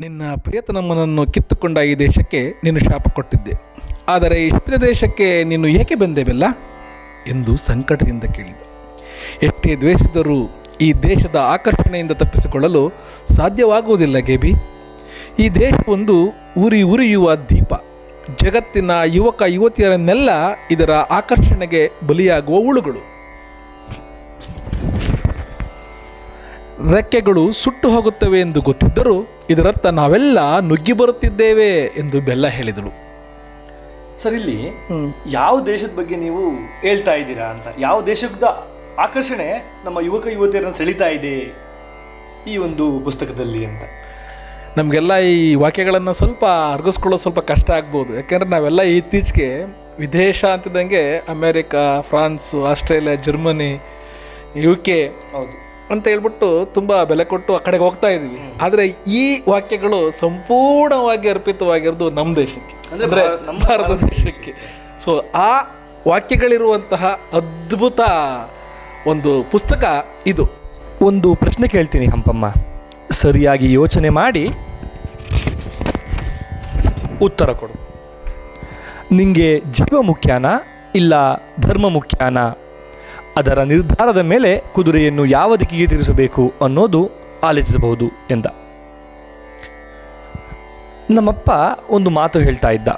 ನಿನ್ನ ಪ್ರಿಯತನಮ್ಮನನ್ನು ಕಿತ್ತುಕೊಂಡ ಈ ದೇಶಕ್ಕೆ ನೀನು ಶಾಪ ಕೊಟ್ಟಿದ್ದೆ. ಆದರೆ ಇಷ್ಟ ದೇಶಕ್ಕೆ ನೀನು ಏಕೆ ಬಂದೇವೆಲ್ಲ ಎಂದು ಸಂಕಟದಿಂದ ಕೇಳಿದ. ಎಷ್ಟೇ ದ್ವೇಷಿದರೂ ಈ ದೇಶದ ಆಕರ್ಷಣೆಯಿಂದ ತಪ್ಪಿಸಿಕೊಳ್ಳಲು ಸಾಧ್ಯವಾಗುವುದಿಲ್ಲ ಗೇಬಿ. ಈ ದೇಶವೊಂದು ಉರಿ ಉರಿಯುವ ದೀಪ. ಜಗತ್ತಿನ ಯುವಕ ಯುವತಿಯರನ್ನೆಲ್ಲ ಇದರ ಆಕರ್ಷಣೆಗೆ ಬಲಿಯಾಗುವ ಹುಳುಗಳು ರೆಕ್ಕೆಗಳು ಸುಟ್ಟು ಹೋಗುತ್ತವೆ ಎಂದು ಗೊತ್ತಿದ್ದರೂ ಇದರತ್ತ ನಾವೆಲ್ಲ ನುಗ್ಗಿ ಬರುತ್ತಿದ್ದೇವೆ ಎಂದು ಬೆಲ್ಲ ಹೇಳಿದಳು. ಸರ್ ಇಲ್ಲಿ ಯಾವ ದೇಶದ ಬಗ್ಗೆ ನೀವು ಹೇಳ್ತಾ ಇದ್ದೀರಾ ಅಂತ? ಯಾವ ದೇಶದ ಆಕರ್ಷಣೆ ನಮ್ಮ ಯುವಕ ಯುವತಿಯರನ್ನು ಸೆಳೀತಾ ಇದೆ ಈ ಒಂದು ಪುಸ್ತಕದಲ್ಲಿ ಅಂತ? ನಮಗೆಲ್ಲ ಈ ವಾಕ್ಯಗಳನ್ನು ಸ್ವಲ್ಪ ಅರ್ಗಿಸ್ಕೊಳ್ಳೋ ಸ್ವಲ್ಪ ಕಷ್ಟ ಆಗ್ಬೋದು. ಯಾಕೆಂದರೆ ನಾವೆಲ್ಲ ಇತ್ತೀಚೆಗೆ ವಿದೇಶ ಅಂತಿದ್ದಂಗೆ America France Australia Germany U K ಹೌದು. ಅಂತ ಹೇಳ್ಬಿಟ್ಟು ತುಂಬ ಬೆಲೆ ಕೊಟ್ಟು ಆ ಕಡೆಗೆ ಹೋಗ್ತಾ ಇದೀವಿ ಆದರೆ ಈ ವಾಕ್ಯಗಳು ಸಂಪೂರ್ಣವಾಗಿ ಅರ್ಪಿತವಾಗಿರೋದು ನಮ್ಮ ದೇಶಕ್ಕೆ. ಅಂದ್ರೆ ನಮ್ಮ ಭಾರತ ಭಾರತ ದೇಶಕ್ಕೆ. ಸೊ ಆ ವಾಕ್ಯಗಳಿರುವಂತಹ ಅದ್ಭುತ ಒಂದು ಪುಸ್ತಕ ಇದು. ಒಂದು ಪ್ರಶ್ನೆ ಕೇಳ್ತೀನಿ ಹಂಪಮ್ಮ. ಸರಿಯಾಗಿ ಯೋಚನೆ ಮಾಡಿ. ಉತ್ತರ ಕೊಡು. ನಿಂಗೆ ಜೀವ ಮುಖ್ಯನಾ ಇಲ್ಲ ಧರ್ಮ ಮುಖ್ಯನಾ? ಅದರ ನಿರ್ಧಾರದ ಮೇಲೆ ಕುದುರೆಯನ್ನು ಯಾವ ದಿಕ್ಕಿಗೆ ತಿರುಗಿಸಬೇಕು ಅನ್ನೋದು ಆಲೋಚಿಸಬಹುದು ಎಂದ. ನಮ್ಮಪ್ಪ ಒಂದು ಮಾತು ಹೇಳ್ತಾ ಇದ್ದ.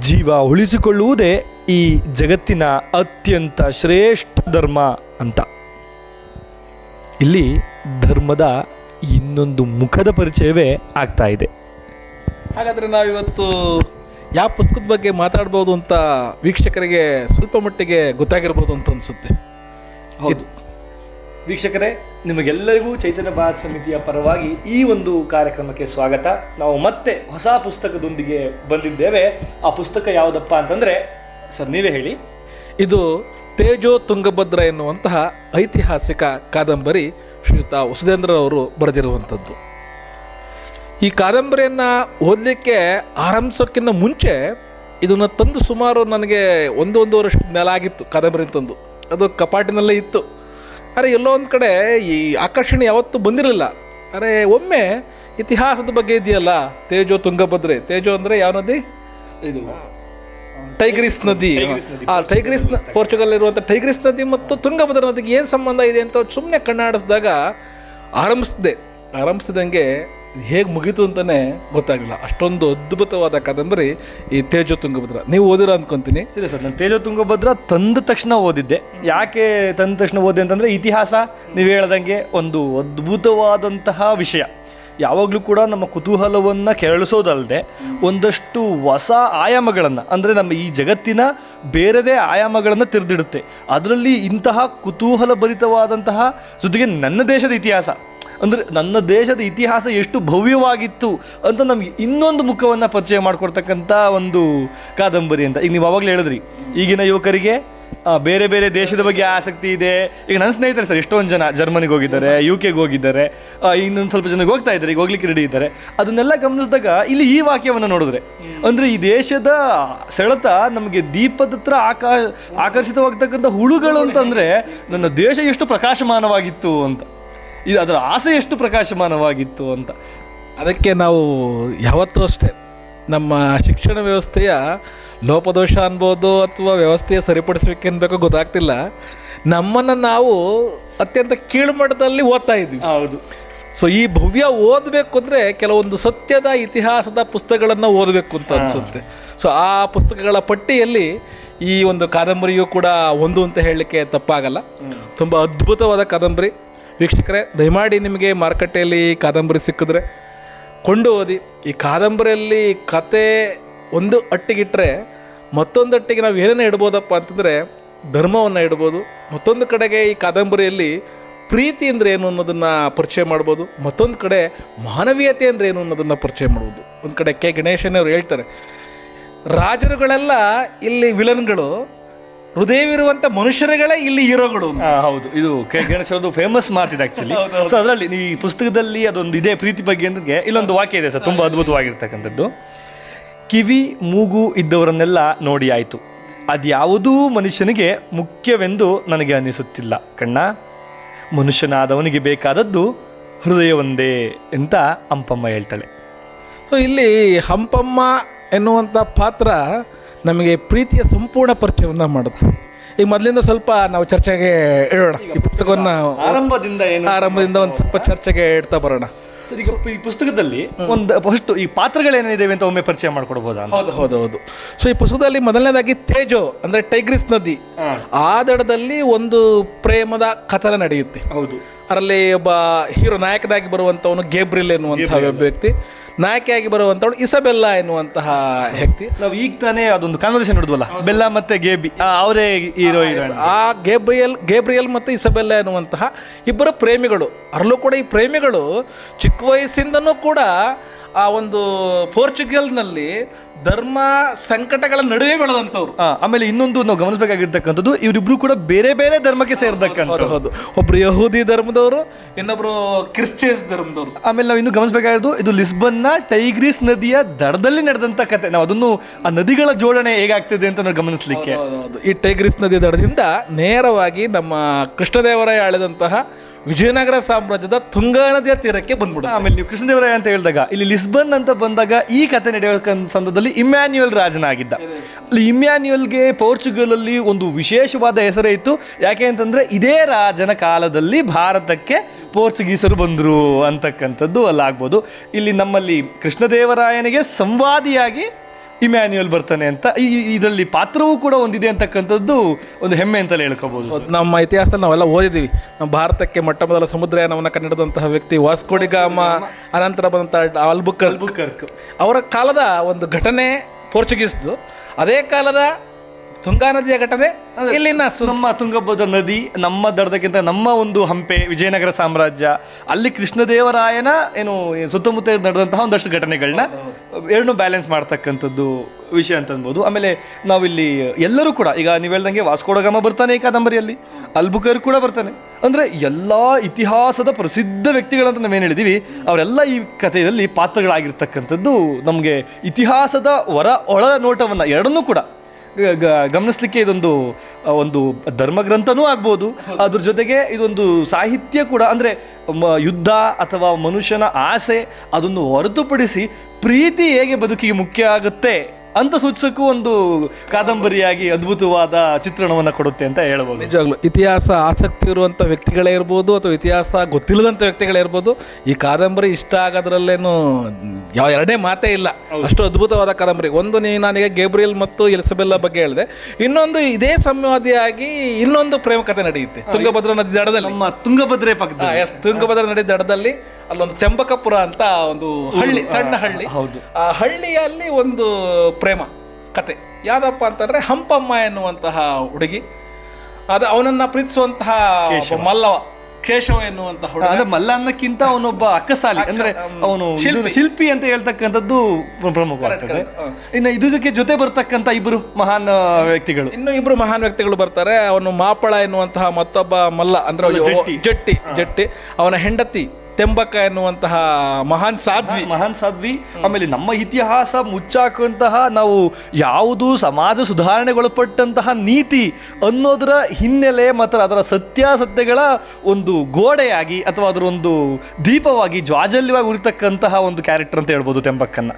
ಜೀವ ಉಳಿಸಿಕೊಳ್ಳುವುದೇ ಈ ಜಗತ್ತಿನ ಅತ್ಯಂತ ಶ್ರೇಷ್ಠ ಧರ್ಮ ಅಂತ. ಇಲ್ಲಿ ಧರ್ಮದ ಇನ್ನೊಂದು ಮುಖದ ಪರಿಚಯವೇ ಆಗ್ತಾ ಇದೆ. ಹಾಗಾದರೆ ನಾವಿವತ್ತು ಯಾವ ಪುಸ್ತಕದ ಬಗ್ಗೆ ಮಾತಾಡ್ಬೋದು ಅಂತ ವೀಕ್ಷಕರಿಗೆ ಸ್ವಲ್ಪ ಮಟ್ಟಿಗೆ ಗೊತ್ತಾಗಿರ್ಬೋದು ಅಂತ ಅನಿಸುತ್ತೆ. ಹೌದು. ವೀಕ್ಷಕರೇ ನಿಮಗೆಲ್ಲರಿಗೂ ಚೈತನ್ಯ ಭಾರತ ಸಮಿತಿಯ ಪರವಾಗಿ ಈ ಒಂದು ಕಾರ್ಯಕ್ರಮಕ್ಕೆ ಸ್ವಾಗತ. ನಾವು ಮತ್ತೆ ಹೊಸ ಪುಸ್ತಕದೊಂದಿಗೆ ಬಂದಿದ್ದೇವೆ. ಆ ಪುಸ್ತಕ ಯಾವುದಪ್ಪ ಅಂತಂದ್ರೆ ಸರ್ ನೀವೇ ಹೇಳಿ. ಇದು ತೇಜೋ ತುಂಗಭದ್ರ ಎನ್ನುವಂತಹ ಐತಿಹಾಸಿಕ ಕಾದಂಬರಿ ಶ್ರೀಯುತ ವಸುಧೇಂದ್ರವರು ಬರೆದಿರುವಂಥದ್ದು. ಈ ಕಾದಂಬರಿಯನ್ನು ಓದಲಿಕ್ಕೆ ಆರಂಭಿಸೋಕ್ಕಿಂತ ಮುಂಚೆ ಇದನ್ನು ತಂದು ಸುಮಾರು ನನಗೆ ಒಂದು ಒಂದು ವರ್ಷದ ಮೇಲಾಗಿತ್ತು ಕಾದಂಬರಿ ತಂದು. ಅದು ಕಪಾಟಿನಲ್ಲೇ ಇತ್ತು. ಅರೆ ಎಲ್ಲೋ ಒಂದು ಕಡೆ ಈ ಆಕರ್ಷಣೆ ಯಾವತ್ತೂ ಬಂದಿರಲಿಲ್ಲ. ಅರೆ ಒಮ್ಮೆ ಇತಿಹಾಸದ ಬಗ್ಗೆ ಇದೆಯಲ್ಲ ತೇಜೋ ತುಂಗಭದ್ರೆ. ತೇಜೋ ಅಂದರೆ ಯಾವ ನದಿ? ಇದು. ಟೈಗ್ರಿಸ್ ನದಿ. ಆ ಟೈಗ್ರಿಸ್ ಪೋರ್ಚುಗಲ್ ಇರುವಂಥ ಟೈಗ್ರಿಸ್ ನದಿ ಮತ್ತು ತುಂಗಭದ್ರ ನದಿಗೆ ಏನು ಸಂಬಂಧ ಇದೆ ಅಂತ ಸುಮ್ಮನೆ ಕಣ್ಣಾಡಿಸಿದಾಗ ಆರಂಭಿಸಿದೆ. ಆರಂಭಿಸಿದಂಗೆ ಹೇಗೆ ಮುಗೀತು ಅಂತಲೇ ಗೊತ್ತಾಗಲಿಲ್ಲ. ಅಷ್ಟೊಂದು ಅದ್ಭುತವಾದ ಕಾದಂಬರಿ ಈ ತೇಜೋ ತುಂಗಭದ್ರ ನೀವು ಓದಿರೋ ಅಂದ್ಕೊಂತೀನಿ ಸರಿ ಸರ್, ನಾನು ತೇಜೋ ತುಂಗಭದ್ರ ತಂದ ತಕ್ಷಣ ಓದಿದ್ದೆ. ಯಾಕೆ ತಂದ ತಕ್ಷಣ ಓದಿ ಅಂತಂದರೆ ಇತಿಹಾಸ ನೀವು ಹೇಳ್ದಂಗೆ ಒಂದು ಅದ್ಭುತವಾದಂತಹ ವಿಷಯ. ಯಾವಾಗಲೂ ಕೂಡ ನಮ್ಮ ಕುತೂಹಲವನ್ನು ಕೆರಳಿಸೋದಲ್ಲದೆ ಒಂದಷ್ಟು ಹೊಸ ಆಯಾಮಗಳನ್ನು, ಅಂದರೆ ನಮ್ಮ ಈ ಜಗತ್ತಿನ ಬೇರೆದೇ ಆಯಾಮಗಳನ್ನು ತೆರೆದಿಡುತ್ತೆ. ಅದರಲ್ಲಿ ಇಂತಹ ಕುತೂಹಲ ಭರಿತವಾದಂತಹ ಜೊತೆಗೆ ನನ್ನ ದೇಶದ ಇತಿಹಾಸ. ಅಂದರೆ ನನ್ನ ದೇಶದ ಇತಿಹಾಸ ಎಷ್ಟು ಭವ್ಯವಾಗಿತ್ತು ಅಂತ ನಮಗೆ ಇನ್ನೊಂದು ಮುಖವನ್ನು ಪರಿಚಯ ಮಾಡಿಕೊಡ್ತಕ್ಕಂಥ ಒಂದು ಕಾದಂಬರಿ ಅಂತ. ಈಗ ನೀವು ಅವಾಗಲೇ ಹೇಳಿದ್ರಿ, ಈಗಿನ ಯುವಕರಿಗೆ ಬೇರೆ ಬೇರೆ ದೇಶದ ಬಗ್ಗೆ ಆಸಕ್ತಿ ಇದೆ. ಈಗ ನನ್ನ ಸ್ನೇಹಿತರೆ ಸರ್ ಎಷ್ಟೊಂದು ಜನ ಜರ್ಮನಿಗೆ ಹೋಗಿದ್ದಾರೆ ಯು ಕೆಗೆ ಹೋಗಿದ್ದಾರೆ ಇನ್ನೊಂದು ಸ್ವಲ್ಪ ಜನಕ್ಕೆ ಹೋಗ್ತಾ ಇದ್ದಾರೆ, ಈಗ ಹೋಗ್ಲಿಕ್ಕೆ ರೆಡಿ ಇದ್ದಾರೆ. ಅದನ್ನೆಲ್ಲ ಗಮನಿಸಿದಾಗ ಇಲ್ಲಿ ಈ ವಾಕ್ಯವನ್ನು ನೋಡಿದ್ರೆ, ಅಂದರೆ ಈ ದೇಶದ ಸೆಳೆತ ನಮಗೆ ದೀಪದ ಹತ್ರ ಆಕಾ, ಆಕರ್ಷಿತವಾಗ್ತಕ್ಕಂಥ ಹುಳುಗಳು ಅಂತಂದರೆ, ನನ್ನ ದೇಶ ಎಷ್ಟು ಪ್ರಕಾಶಮಾನವಾಗಿತ್ತು ಅಂತ. ಇದು ಅದರ ಆಸೆ ಎಷ್ಟು ಪ್ರಕಾಶಮಾನವಾಗಿತ್ತು ಅಂತ. ಅದಕ್ಕೆ ನಾವು ಯಾವತ್ತೂ ಅಷ್ಟೇ ನಮ್ಮ ಶಿಕ್ಷಣ ವ್ಯವಸ್ಥೆಯ ಲೋಪದೋಷ ಅನ್ಬೋದು ಅಥವಾ ವ್ಯವಸ್ಥೆಯ ಸರಿಪಡಿಸ್ಬೇಕು ಅನ್ಬೇಕೋ ಗೊತ್ತಾಗ್ತಿಲ್ಲ. ನಮ್ಮನ್ನು ನಾವು ಅತ್ಯಂತ ಕೀಳುಮಟ್ಟದಲ್ಲಿ ಓದ್ತಾ ಇದ್ದೀವಿ ಹೌದು. ಸೊ ಈ ಭವ್ಯ ಓದಬೇಕು ಅಂದರೆ ಕೆಲವೊಂದು ಸತ್ಯದ ಇತಿಹಾಸದ ಪುಸ್ತಕಗಳನ್ನು ಓದಬೇಕು ಅಂತ ಅನಿಸುತ್ತೆ. ಸೊ ಆ ಪುಸ್ತಕಗಳ ಪಟ್ಟಿಯಲ್ಲಿ ಈ ಒಂದು ಕಾದಂಬರಿಯೂ ಕೂಡ ಒಂದು ಅಂತ ಹೇಳಲಿಕ್ಕೆ ತಪ್ಪಾಗಲ್ಲ. ತುಂಬ ಅದ್ಭುತವಾದ ಕಾದಂಬರಿ. ವೀಕ್ಷಕರೇ, ದಯಮಾಡಿ ನಿಮಗೆ ಮಾರುಕಟ್ಟೆಯಲ್ಲಿ ಈ ಕಾದಂಬರಿ ಸಿಕ್ಕಿದ್ರೆ ಕೊಂಡು ಓದಿ. ಈ ಕಾದಂಬರಿಯಲ್ಲಿ ಕತೆ ಒಂದು ಅಟ್ಟಿಗಿಟ್ಟರೆ ಮತ್ತೊಂದು ಅಟ್ಟಿಗೆ ನಾವು ಏನೇನು ಇಡ್ಬೋದಪ್ಪ ಅಂತಂದರೆ ಧರ್ಮವನ್ನು ಇಡ್ಬೋದು. ಮತ್ತೊಂದು ಕಡೆಗೆ ಈ ಕಾದಂಬರಿಯಲ್ಲಿ ಪ್ರೀತಿ ಅಂದರೆ ಏನು ಅನ್ನೋದನ್ನು ಪರಿಚಯ ಮಾಡ್ಬೋದು. ಮತ್ತೊಂದು ಕಡೆ ಮಾನವೀಯತೆ ಅಂದರೆ ಏನು ಅನ್ನೋದನ್ನು ಪರಿಚಯ ಮಾಡ್ಬೋದು. ಒಂದು ಕಡೆ ಕೆ. ಗಣೇಶನವರು ಹೇಳ್ತಾರೆ, ರಾಜರುಗಳೆಲ್ಲ ಇಲ್ಲಿ ವಿಲನ್ಗಳು ಹೃದಯವಿರುವಂಥ ಮನುಷ್ಯರುಗಳೇ ಇಲ್ಲಿ ಹೀರೋಗಳು ಆ, ಹೌದು. ಇದು ಕೆ. ಗಣೇಶ್ ಫೇಮಸ್ ಮಾತಿದೆ ಆಕ್ಚುಲಿ ಸೊ ಅದರಲ್ಲಿ ನೀವು ಈ ಪುಸ್ತಕದಲ್ಲಿ ಅದೊಂದು ಇದೇ ಪ್ರೀತಿ ಬಗ್ಗೆ ಅಂದ್ರೆ ಇಲ್ಲೊಂದು ವಾಕ್ಯ ಇದೆ ಸರ್ ತುಂಬಾ ಅದ್ಭುತವಾಗಿರ್ತಕ್ಕಂಥದ್ದು. ಕಿವಿ ಮೂಗು ಇದ್ದವರನ್ನೆಲ್ಲ ನೋಡಿ ಆಯಿತು. ಅದ್ಯಾವುದೂ ಮನುಷ್ಯನಿಗೆ ಮುಖ್ಯವೆಂದು ನನಗೆ ಅನಿಸುತ್ತಿಲ್ಲ. ಕಣ್ಣ ಮನುಷ್ಯನಾದವನಿಗೆ ಬೇಕಾದದ್ದು ಹೃದಯವೊಂದೇ ಅಂತ ಹಂಪಮ್ಮ ಹೇಳ್ತಾಳೆ. ಸೊ ಇಲ್ಲಿ ಹಂಪಮ್ಮ ಎನ್ನುವಂಥ ಪಾತ್ರ ನಮಗೆ ಪ್ರೀತಿಯ ಸಂಪೂರ್ಣ ಪರಿಚಯವನ್ನು ಮಾಡುತ್ತೆ. ಈಗ ಮೊದಲಿಂದ ಸ್ವಲ್ಪ ನಾವು ಚರ್ಚೆಗೆ ಇಡೋಣ. ಈ ಪುಸ್ತಕವನ್ನು ಆರಂಭದಿಂದ ಏನು? ಆರಂಭದಿಂದ ಒಂದು ಸ್ವಲ್ಪ ಚರ್ಚೆಗೆ ಇಡ್ತಾ ಬರೋಣ. ಸರ್ ಈಗ ಈ ಪುಸ್ತಕದಲ್ಲಿ ಒಂದು ಫಸ್ಟ್ ಈ ಪಾತ್ರಗಳೇನಿದಾವೆ ಅಂತ ಒಮ್ಮೆ ಪರಿಚಯ ಮಾಡ್ಕೊಡ್ಬೋದು? ಹೌದು ಹೌದು ಹೌದು. ಸೊ ಈ ಪುಸ್ತಕದಲ್ಲಿ ಮೊದಲನೇದಾಗಿ ತೇಜೋ ಅಂದರೆ ಟೈಗ್ರಿಸ್ ನದಿ. ಆ ದಡದಲ್ಲಿ ಒಂದು ಪ್ರೇಮದ ಕಥನ ನಡೆಯುತ್ತೆ. ಹೌದು. ಅದರಲ್ಲಿ ಒಬ್ಬ ಹೀರೋ ನಾಯಕನಾಗಿ ಬರುವಂಥವನು ಗೇಬ್ರಿಲ್ ಎನ್ನುವಂತಹ ವ್ಯಕ್ತಿ. ನಾಯಕಿಯಾಗಿ ಬರುವಂಥವಳು ಇಸಬೆಲ್ಲ ಎನ್ನುವಂತಹ ವ್ಯಕ್ತಿ. ನಾವು ಈಗ ತಾನೇ ಅದೊಂದು ಕನ್ವರ್ಸೇಷನ್ ನೋಡಿದ್ವಲ್ಲ ಬೆಲ್ಲ ಮತ್ತೆ ಗೇಬಿ. ಆ, ಅವರೇ ಹೀರೋ ಹೀರೋಯಿನ್. ಆ ಗೇಬ್ರಿಯಲ್ ಗೇಬ್ರಿಯಲ್ ಮತ್ತು ಇಸಬೆಲ್ಲ ಎನ್ನುವಂತಹ ಇಬ್ಬರು ಪ್ರೇಮಿಗಳು. ಅರಲ್ಲೂ ಕೂಡ ಈ ಪ್ರೇಮಿಗಳು ಚಿಕ್ಕ ವಯಸ್ಸಿಂದನೂ ಕೂಡ ಆ ಒಂದು ಪೋರ್ಚುಗಲ್ನಲ್ಲಿ ಧರ್ಮ ಸಂಕಟಗಳ ನಡುವೆ ಬೆಳೆದಂಥವ್ರು. ಆಮೇಲೆ ಇನ್ನೊಂದು ನಾವು ಗಮನಿಸಬೇಕಾಗಿರ್ತಕ್ಕಂಥದ್ದು ಇವರಿಬ್ರು ಕೂಡ ಬೇರೆ ಬೇರೆ ಧರ್ಮಕ್ಕೆ ಸೇರ್ತಕ್ಕಂಥ ಹೌದು ಒಬ್ರು ಯಹೂದಿ ಧರ್ಮದವರು ಇನ್ನೊಬ್ರು ಕ್ರಿಶ್ಚಿಯನ್ಸ್ ಧರ್ಮದವರು. ಆಮೇಲೆ ನಾವು ಇನ್ನು ಗಮನಿಸಬೇಕಾಗಿರೋದು ಇದು ಲಿಸ್ಬನ್ನ ಟೈಗ್ರೀಸ್ ನದಿಯ ದಡದಲ್ಲಿ ನಡೆದಂತ ಕತೆ. ನಾವು ಅದನ್ನು ಆ ನದಿಗಳ ಜೋಡಣೆ ಹೇಗಾಗ್ತಿದೆ ಅಂತ ನಾವು ಗಮನಿಸ್ಲಿಕ್ಕೆ. ಹೌದು. ಈ ಟೈಗ್ರೀಸ್ ನದಿಯ ದಡದಿಂದ ನೇರವಾಗಿ ನಮ್ಮ ಕೃಷ್ಣದೇವರಾಯ ಆಳಿದಂತಹ ವಿಜಯನಗರ ಸಾಮ್ರಾಜ್ಯದ ತುಂಗಾ ನದಿಯ ತೀರಕ್ಕೆ ಬಂದ್ಬಿಡುತ್ತೆ. ಆಮೇಲೆ ನೀವು ಕೃಷ್ಣದೇವರಾಯ ಅಂತ ಹೇಳಿದಾಗ, ಇಲ್ಲಿ ಲಿಸ್ಬನ್ ಅಂತ ಬಂದಾಗ ಈ ಕತೆ ನಡೆಯೋ ಕನ್- ಸಂದರ್ಭದಲ್ಲಿ ಇಮ್ಯಾನ್ಯುಯಲ್ ರಾಜನಾಗಿದ್ದ. ಅಲ್ಲಿ ಇಮ್ಯಾನ್ಯುಯಲ್ಗೆ ಪೋರ್ಚುಗಲ್ ಅಲ್ಲಿ ಒಂದು ವಿಶೇಷವಾದ ಹೆಸರೇ ಇತ್ತು. ಯಾಕೆ ಅಂತಂದ್ರೆ ಇದೇ ರಾಜನ ಕಾಲದಲ್ಲಿ ಭಾರತಕ್ಕೆ ಪೋರ್ಚುಗೀಸರು ಬಂದರು ಅಂತಕ್ಕಂಥದ್ದು ಅಲ್ಲಾಗ್ಬೋದು. ಇಲ್ಲಿ ನಮ್ಮಲ್ಲಿ ಕೃಷ್ಣದೇವರಾಯನಿಗೆ ಸಂವಾದಿಯಾಗಿ ಇಮ್ಯಾನ್ಯುಯಲ್ ಬರ್ತಾನೆ ಅಂತ ಈ ಇದರಲ್ಲಿ ಪಾತ್ರವೂ ಕೂಡ ಒಂದಿದೆ ಅಂತಕ್ಕಂಥದ್ದು ಒಂದು ಹೆಮ್ಮೆ ಅಂತಲೇ ಹೇಳ್ಕೋಬಹುದು ನಮ್ಮ ಇತಿಹಾಸದಲ್ಲಿ ನಾವೆಲ್ಲ ಓದಿದ್ದೀವಿ. ನಮ್ಮ ಭಾರತಕ್ಕೆ ಮೊಟ್ಟ ಮೊದಲ ಸಮುದ್ರಯಾನವನ್ನು ಕನ್ನಡದಂತಹ ವ್ಯಕ್ತಿ ವಾಸ್ಕೋಡಿಗಾಮ ಅನಂತರ ಬಂದಂತಹ ಆಲ್ಬುಕರ್ ಕರ್ಕ್ ಅವರ ಕಾಲದ ಒಂದು ಘಟನೆ ಪೋರ್ಚುಗೀಸ್ದು. ಅದೇ ಕಾಲದ ತುಂಗಾ ನದಿಯ ಘಟನೆ ಇಲ್ಲಿನ ನಮ್ಮ ತುಂಗಭದ್ರಾ ನದಿ ನಮ್ಮ ದಡದಕ್ಕಿಂತ ನಮ್ಮ ಒಂದು ಹಂಪೆ ವಿಜಯನಗರ ಸಾಮ್ರಾಜ್ಯ ಅಲ್ಲಿ ಕೃಷ್ಣದೇವರಾಯನ ಏನು ಏನು ಸುತ್ತಮುತ್ತ ನಡೆದಂತಹ ಒಂದಷ್ಟು ಘಟನೆಗಳನ್ನ ಎರಡನ್ನೂ ಬ್ಯಾಲೆನ್ಸ್ ಮಾಡ್ತಕ್ಕಂಥದ್ದು ವಿಷಯ ಅಂತ ಅನ್ಬೋದು ಆಮೇಲೆ ನಾವಿಲ್ಲಿ ಎಲ್ಲರೂ ಕೂಡ ಈಗ ನೀವು ಹೇಳ್ದಂಗೆ ವಾಸ್ಕೋಡಗಾಮ ಬರ್ತಾನೆ ಈ ಕಾದಂಬರಿಯಲ್ಲಿ ಅಲ್ಬುಕರ್ ಕೂಡ ಬರ್ತಾನೆ. ಅಂದ್ರೆ ಎಲ್ಲ ಇತಿಹಾಸದ ಪ್ರಸಿದ್ಧ ವ್ಯಕ್ತಿಗಳಂತ ನಾವೇನು ಹೇಳಿದೀವಿ ಅವರೆಲ್ಲ ಈ ಕಥೆಯಲ್ಲಿ ಪಾತ್ರಗಳಾಗಿರ್ತಕ್ಕಂಥದ್ದು ನಮಗೆ ಇತಿಹಾಸದ ಹೊರ ಒಳ ನೋಟವನ್ನು ಎರಡನ್ನೂ ಕೂಡ ಗಮನಿಸ್ಲಿಕ್ಕೆ ಇದೊಂದು ಒಂದು ಧರ್ಮಗ್ರಂಥನೂ ಆಗ್ಬೋದು. ಅದ್ರ ಜೊತೆಗೆ ಇದೊಂದು ಸಾಹಿತ್ಯ ಕೂಡ, ಅಂದರೆ ಯುದ್ಧ ಅಥವಾ ಮನುಷ್ಯನ ಆಸೆ ಅದನ್ನು ಹೊರತುಪಡಿಸಿ ಪ್ರೀತಿ ಹೇಗೆ ಬದುಕಿಗೆ ಮುಖ್ಯ ಆಗುತ್ತೆ? ಅಂತ ಸೂಚಿಸಕ್ಕೂ ಒಂದು ಕಾದಂಬರಿಯಾಗಿ ಅದ್ಭುತವಾದ ಚಿತ್ರಣವನ್ನು ಕೊಡುತ್ತೆ ಅಂತ ಹೇಳ್ಬೋದು. ನಿಜವಾಗ್ಲು ಇತಿಹಾಸ ಆಸಕ್ತಿ ಇರುವಂಥ ವ್ಯಕ್ತಿಗಳೇ ಇರ್ಬೋದು ಅಥವಾ ಇತಿಹಾಸ ಗೊತ್ತಿಲ್ಲದಂಥ ವ್ಯಕ್ತಿಗಳೇ ಇರ್ಬೋದು ಈ ಕಾದಂಬರಿ ಇಷ್ಟ ಆಗೋದ್ರಲ್ಲೇನು ಯಾವ ಎರಡೇ ಮಾತೇ ಇಲ್ಲ. ಅಷ್ಟು ಅದ್ಭುತವಾದ ಕಾದಂಬರಿ. ಒಂದು ನೀ ನಾನೀಗ ಗೇಬ್ರಿಯಲ್ ಮತ್ತು ಎಲಿಸಬೆಲ್ಲ ಬಗ್ಗೆ ಹೇಳಿದೆ. ಇನ್ನೊಂದು ಇದೇ ಸಂವಾದಿಯಾಗಿ ಇನ್ನೊಂದು ಪ್ರೇಮ ಕಥೆ ನಡೆಯುತ್ತೆ ತುಂಗಭದ್ರಾ ನದಿ ದಡದಲ್ಲಿ. ನಮ್ಮ ತುಂಗಭದ್ರೆ ಪಕ್ಕದ ಎಸ್ ತುಂಗಭದ್ರಾ ನದಿ ದಡದಲ್ಲಿ ಅಲ್ಲೊಂದು ತೆಂಬಕಪುರ ಅಂತ ಒಂದು ಹಳ್ಳಿ ಸಣ್ಣ ಹಳ್ಳಿ. ಹೌದು. ಆ ಹಳ್ಳಿಯಲ್ಲಿ ಒಂದು ಪ್ರೇಮ ಕತೆ. ಯಾವ್ದಪ್ಪ ಅಂತಂದ್ರೆ ಹಂಪಮ್ಮ ಎನ್ನುವಂತಹ ಹುಡುಗಿ. ಅದು ಅವನನ್ನ ಪ್ರೀತಿಸುವಂತಹ ಮಲ್ಲವ ಕೇಶವ ಎನ್ನುವಂತಹ ಹುಡುಗ. ಅಂದ್ರೆ ಮಲ್ಲ ಅನ್ನಕ್ಕಿಂತ ಅವನೊಬ್ಬ ಅಕ್ಕಸಾಲಿ ಅಂದ್ರೆ ಅವನು ಶಿಲ್ಪಿ. ಅಂತ ಹೇಳ್ತಕ್ಕಂಥದ್ದು ಪ್ರಮುಖ ಪ್ರಮುಖವಾಗ್ತದೆ. ಇನ್ನು ಇದಕ್ಕೆ ಜೊತೆ ಬರ್ತಕ್ಕಂಥ ಇಬ್ಬರು ಮಹಾನ್ ವ್ಯಕ್ತಿಗಳು. ಇನ್ನು ಇಬ್ರು ಮಹಾನ್ ವ್ಯಕ್ತಿಗಳು ಬರ್ತಾರೆ. ಅವನು ಮಾಪಳ ಎನ್ನುವಂತಹ ಮತ್ತೊಬ್ಬ ಮಲ್ಲ ಅಂದ್ರೆ ಜಟ್ಟಿ. ಜಟ್ಟಿ ಜಟ್ಟಿ. ಅವನ ಹೆಂಡತಿ ತೆಂಬಕ ಎನ್ನುವಂತಹ ಮಹಾನ್ ಸಾಧ್ವಿ. ಮಹಾನ್ ಸಾಧ್ವಿ. ಆಮೇಲೆ ನಮ್ಮ ಇತಿಹಾಸ ಮುಚ್ಚಾಕುವಂತಹ ನಾವು ಯಾವುದು ಸಮಾಜ ಸುಧಾರಣೆಗೊಳಪಟ್ಟಂತಹ ನೀತಿ ಅನ್ನೋದರ ಹಿನ್ನೆಲೆ ಮತ್ತು ಅದರ ಸತ್ಯಾಸತ್ಯಗಳ ಒಂದು ಗೋಡೆಯಾಗಿ ಅಥವಾ ಅದರ ಒಂದು ದೀಪವಾಗಿ ಜ್ವಾಜಲ್ಯವಾಗಿ ಉರಿತಕ್ಕಂತಹ ಒಂದು ಕ್ಯಾರೆಕ್ಟರ್ ಅಂತ ಹೇಳ್ಬೋದು ತೆಂಬಕ್ಕನ್ನ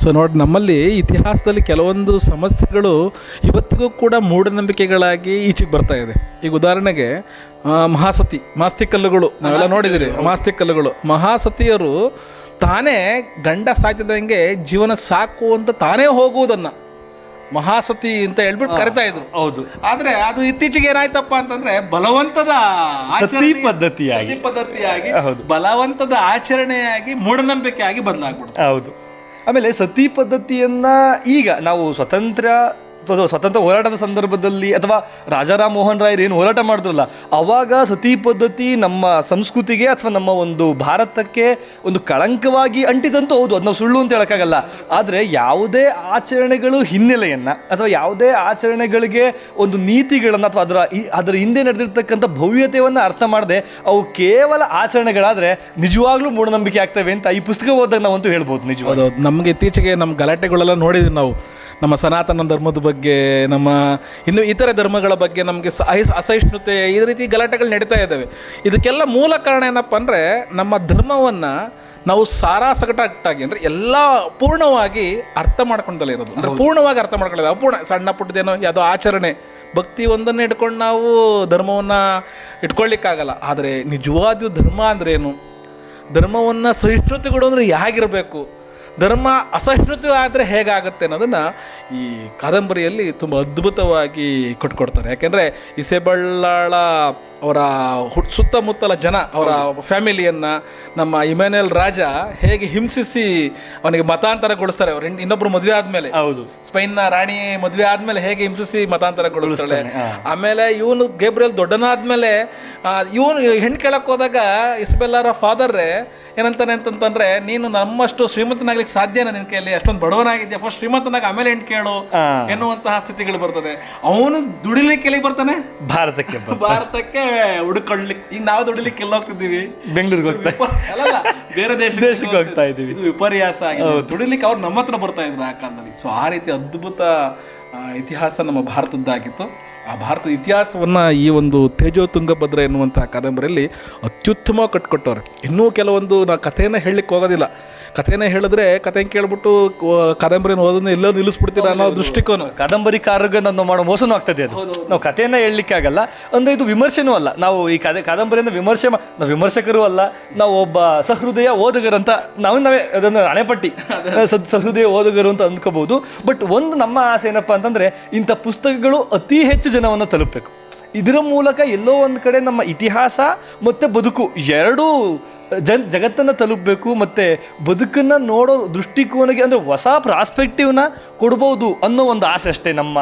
ಸೊ ನೋಡಿ ನಮ್ಮಲ್ಲಿ ಇತಿಹಾಸದಲ್ಲಿ ಕೆಲವೊಂದು ಸಮಸ್ಯೆಗಳು ಇವತ್ತಿಗೂ ಕೂಡ ಮೂಢನಂಬಿಕೆಗಳಾಗಿ ಈಚೆಗೆ ಬರ್ತಾ ಇದೆ. ಈಗ ಉದಾಹರಣೆಗೆ ಮಹಾಸತಿ ಮಾಸ್ತಿ ಕಲ್ಲುಗಳು ನಾವೆಲ್ಲ ನೋಡಿದಿರಿ ಮಾಸ್ತಿ ಕಲ್ಲುಗಳು ಮಹಾಸತಿಯರು ತಾನೇ ಗಂಡ ಸಾಧ್ಯದಂಗೆ ಜೀವನ ಸಾಕು ಅಂತ ತಾನೇ ಹೋಗುವುದನ್ನು. ಮಹಾಸತಿ ಅಂತ ಹೇಳ್ಬಿಟ್ಟು ಕರಿತಾ ಇದ್ರು. ಹೌದು. ಆದ್ರೆ ಅದು ಇತ್ತೀಚೆಗೆ ಏನಾಯ್ತಪ್ಪ ಅಂತಂದ್ರೆ ಬಲವಂತದ ಸತಿ ಆಚರಣೆ- ಪದ್ಧತಿಯಾಗಿ. ಸತಿ ಪದ್ಧತಿಯಾಗಿ ಹೌದು. ಬಲವಂತದ ಆಚರಣೆಯಾಗಿ ಮೂಢನಂಬಿಕೆಯಾಗಿ ಬದಲಾಗ್ಬಿಡ್ತು. ಹೌದು. ಆಮೇಲೆ ಸತಿ ಪದ್ಧತಿಯನ್ನ ಈಗ ನಾವು ಸ್ವತಂತ್ರ ಸ್ವತಂತ್ರ ಹೋರಾಟದ ಸಂದರ್ಭದಲ್ಲಿ ಅಥವಾ ರಾಜಾರಾಮ್ ಮೋಹನ್ ರಾಯರು ಏನು ಹೋರಾಟ ಮಾಡಿದ್ರಲ್ಲ, ಅವಾಗ ಸತಿ ಪದ್ಧತಿ ನಮ್ಮ ಸಂಸ್ಕೃತಿಗೆ ಅಥವಾ ನಮ್ಮ ಒಂದು ಭಾರತಕ್ಕೆ ಒಂದು ಕಳಂಕವಾಗಿ ಅಂಟಿದಂತೂ ಹೌದು ಅದು ಸುಳ್ಳು ಅಂತ ಹೇಳೋಕ್ಕಾಗಲ್ಲ. ಆದರೆ ಯಾವುದೇ ಆಚರಣೆಗಳು ಹಿನ್ನೆಲೆಯನ್ನು ಅಥವಾ ಯಾವುದೇ ಆಚರಣೆಗಳಿಗೆ ಒಂದು ನೀತಿಗಳನ್ನು ಅಥವಾ ಅದರ ಅದರ ಹಿಂದೆ ನಡೆದಿರ್ತಕ್ಕಂಥ ಭವ್ಯತೆಯನ್ನು ಅರ್ಥ ಮಾಡದೆ ಅವು ಕೇವಲ ಆಚರಣೆಗಳಾದರೆ ನಿಜವಾಗ್ಲೂ ಮೂಢನಂಬಿಕೆ ಆಗ್ತವೆ ಅಂತ ಈ ಪುಸ್ತಕ ಓದಾಗ ನಾವಂತೂ ಹೇಳ್ಬೋದು ನಿಜವಾದ ನಮಗೆ ಇತ್ತೀಚೆಗೆ ನಮ್ಮ ಗಲಾಟೆಗಳೆಲ್ಲ ನೋಡಿದ್ವಿ ನಾವು. ನಮ್ಮ ಸನಾತನ ಧರ್ಮದ ಬಗ್ಗೆ ನಮ್ಮ ಇನ್ನು ಇತರೆ ಧರ್ಮಗಳ ಬಗ್ಗೆ ನಮಗೆ ಅಸಹಿಷ್ಣುತೆ ಈ ರೀತಿ ಗಲಾಟೆಗಳು ನಡೀತಾ ಇದ್ದಾವೆ. ಇದಕ್ಕೆಲ್ಲ ಮೂಲ ಕಾರಣ ಏನಪ್ಪ ಅಂದರೆ ನಮ್ಮ ಧರ್ಮವನ್ನು ನಾವು ಸಾರಾ ಸಗಟಾಗಿ ಅಂದರೆ ಎಲ್ಲ ಪೂರ್ಣವಾಗಿ ಅರ್ಥ ಮಾಡ್ಕೊಂಡಲ್ಲ ಇರೋದು. ಅಂದರೆ ಪೂರ್ಣವಾಗಿ ಅರ್ಥ ಮಾಡ್ಕೊಳ್ಳೋದು. ಅಪೂರ್ಣ ಸಣ್ಣ ಪುಟ್ಟದೇನೋ ಯಾವುದೋ ಆಚರಣೆ ಭಕ್ತಿ ಒಂದನ್ನು ಇಟ್ಕೊಂಡು ನಾವು ಧರ್ಮವನ್ನು ಇಟ್ಕೊಳ್ಳಿಕ್ಕಾಗಲ್ಲ. ಆದರೆ ನಿಜವಾದ ಧರ್ಮ ಅಂದ್ರೇನು ಧರ್ಮವನ್ನು ಸಹಿಷ್ಣುತೆಗಳು ಅಂದರೆ ಹೇಗಿರಬೇಕು ಧರ್ಮ ಅಸಹಿಷ್ಣುತೆ ಆದರೆ ಹೇಗಾಗುತ್ತೆ ಅನ್ನೋದನ್ನು ಈ ಕಾದಂಬರಿಯಲ್ಲಿ ತುಂಬ ಅದ್ಭುತವಾಗಿ ಕೊಟ್ಕೊಡ್ತಾರೆ. ಯಾಕೆಂದರೆ ಇಸೆಬಳ್ಳಾಳ ಅವರ ಹುಟ್ ಸುತ್ತಮುತ್ತಲ ಜನ ಅವರ ಫ್ಯಾಮಿಲಿಯನ್ನು ನಮ್ಮ ಇಮ್ಯಾನ್ಯಲ್ ರಾಜ ಹೇಗೆ ಹಿಂಸಿಸಿ ಅವನಿಗೆ ಮತಾಂತರಗೊಳಿಸ್ತಾರೆ ಅವ್ರು ಇನ್ನೊಬ್ಬರು ಮದುವೆ ಆದಮೇಲೆ. ಹೌದು. ಸ್ಪೈನ್ನ ರಾಣಿ ಮದುವೆ ಆದಮೇಲೆ ಹೇಗೆ ಹಿಂಸಿಸಿ ಮತಾಂತರಗೊಳಿಸ್ತಾಳೆ ಆಮೇಲೆ ಇವನು ಗೇಬ್ರಿಯಲ್ ದೊಡ್ಡನಾದ್ಮೇಲೆ ಇವನು ಹೆಣ್ಣು ಕೇಳಕ್ಕೆ ಹೋದಾಗ ಇಸ್ಬೆಲ್ಲಾರ ಫಾದರ್ರೆ ಏನಂತಾನೆ ಅಂತಂತಂದ್ರೆ ನೀನು ನಮ್ಮಷ್ಟು ಶ್ರೀಮಂತನಾಗ್ಲಿಕ್ಕೆ ಸಾಧ್ಯನಾ ನಿನ್ ಕೈಯಲ್ಲಿ? ಅಷ್ಟೊಂದು ಬಡವನಾಗಿದ್ಯಾ? ಫಸ್ಟ್ ಶ್ರೀಮಂತನಾಗ ಆಮೇಲೆ ಹೆಣ್ಣು ಕೇಳು. ಎನ್ನುವಂತಹ ಸ್ಥಿತಿಗಳು ಬರ್ತದೆ. ಅವನು ದುಡಿಲಿಕ್ಕೆ ಎಲ್ಲಿಗೆ ಬರ್ತಾನೆ? ಭಾರತಕ್ಕೆ ಭಾರತಕ್ಕೆ ಹುಡುಕೊಳ್ಳಿಕ್ಕೆ ಈಗ ನಾವು ದುಡಿಲಿಕ್ಕೆ ಎಲ್ಲ ಹೋಗ್ತಿದ್ದೀವಿ? ಬೆಂಗಳೂರಿಗೆ ಹೋಗ್ತಾ ಅಲ್ಲ ಬೇರೆ ದೇಶಕ್ಕೆ ದೇಶಕ್ಕೆ ಹೋಗ್ತಾ ಇದ್ದೀವಿ. ಇದು ವಿಪರ್ಯಾಸ ಆಗಿದೆ. ದುಡಿಲಿಕ್ಕೆ ಅವ್ರು ನಮ್ಮ ಹತ್ರ ಬರ್ತಾ ಇದ್ರು ಆ ಕಾಲದಲ್ಲಿ. ಸೊ ಆ ರೀತಿ ಅದ್ಭುತ ಇತಿಹಾಸ ನಮ್ಮ ಭಾರತದ್ದಾಗಿತ್ತು. ಆ ಭಾರತದ ಇತಿಹಾಸವನ್ನು ಈ ಒಂದು ತೇಜೋ ತುಂಗಭದ್ರ ಎನ್ನುವಂಥ ಕಾದಂಬರಿಯಲ್ಲಿ ಅತ್ಯುತ್ತಮ ಕಟ್ಕೊಟ್ಟವ್ರೆ. ಇನ್ನೂ ಕೆಲವೊಂದು ನಾ ಕಥೆಯನ್ನು ಹೇಳಲಿಕ್ಕೆ ಹೋಗೋದಿಲ್ಲ. ಕಥೆನ ಹೇಳಿದ್ರೆ ಕಥೆ ಕೇಳ್ಬಿಟ್ಟು ಕದಂಬರಿನ ಓದೋದನ್ನ ಎಲ್ಲೋ ನಿಲ್ಲಿಸ್ಬಿಡ್ತೀರ ಅನ್ನೋ ದೃಷ್ಟಿಕೋನ. ಕಾದಂಬರಿಕಾರರಿಗೆ ನಾನು ಮಾಡೋ ಮೋಸನೂ ಆಗ್ತದೆ ಅದು. ನಾವು ಕಥೆಯನ್ನ ಹೇಳಲಿಕ್ಕಾಗಲ್ಲ ಒಂದು ಇದು ವಿಮರ್ಶೆನೂ ಅಲ್ಲ. ನಾವು ಈ ಕದೆ ಕಾದಂಬರಿಯನ್ನು ವಿಮರ್ಶೆ ನಾವು ವಿಮರ್ಶಕರು ಅಲ್ಲ ನಾವು ಒಬ್ಬ ಸಹೃದಯ ಓದುಗರಂತ ನಾವು ನಾವೇ ಅದನ್ನು ಹಣೆಪಟ್ಟಿ ಸದ್ ಸಹೃದಯ ಓದುಗರು ಅಂತ ಅಂದ್ಕೋಬಹುದು. ಬಟ್ ಒಂದು ನಮ್ಮ ಆಸೆ ಏನಪ್ಪ ಅಂತಂದ್ರೆ ಇಂಥ ಪುಸ್ತಕಗಳು ಅತಿ ಹೆಚ್ಚು ಜನವನ್ನು ತಲುಪಬೇಕು. ಇದರ ಮೂಲಕ ಎಲ್ಲೋ ಒಂದು ಕಡೆ ನಮ್ಮ ಇತಿಹಾಸ ಮತ್ತು ಬದುಕು ಎರಡೂ ಜನ್ ಜಗತ್ತನ್ನು ತಲುಪಬೇಕು ಮತ್ತು ಬದುಕನ್ನು ನೋಡೋ ದೃಷ್ಟಿಕೋನಕ್ಕೆ ಅಂದರೆ ಹೊಸ ಪ್ರಾಸ್ಪೆಕ್ಟಿವ್ನ ಕೊಡ್ಬೋದು ಅನ್ನೋ ಒಂದು ಆಸೆ ಅಷ್ಟೇ ನಮ್ಮ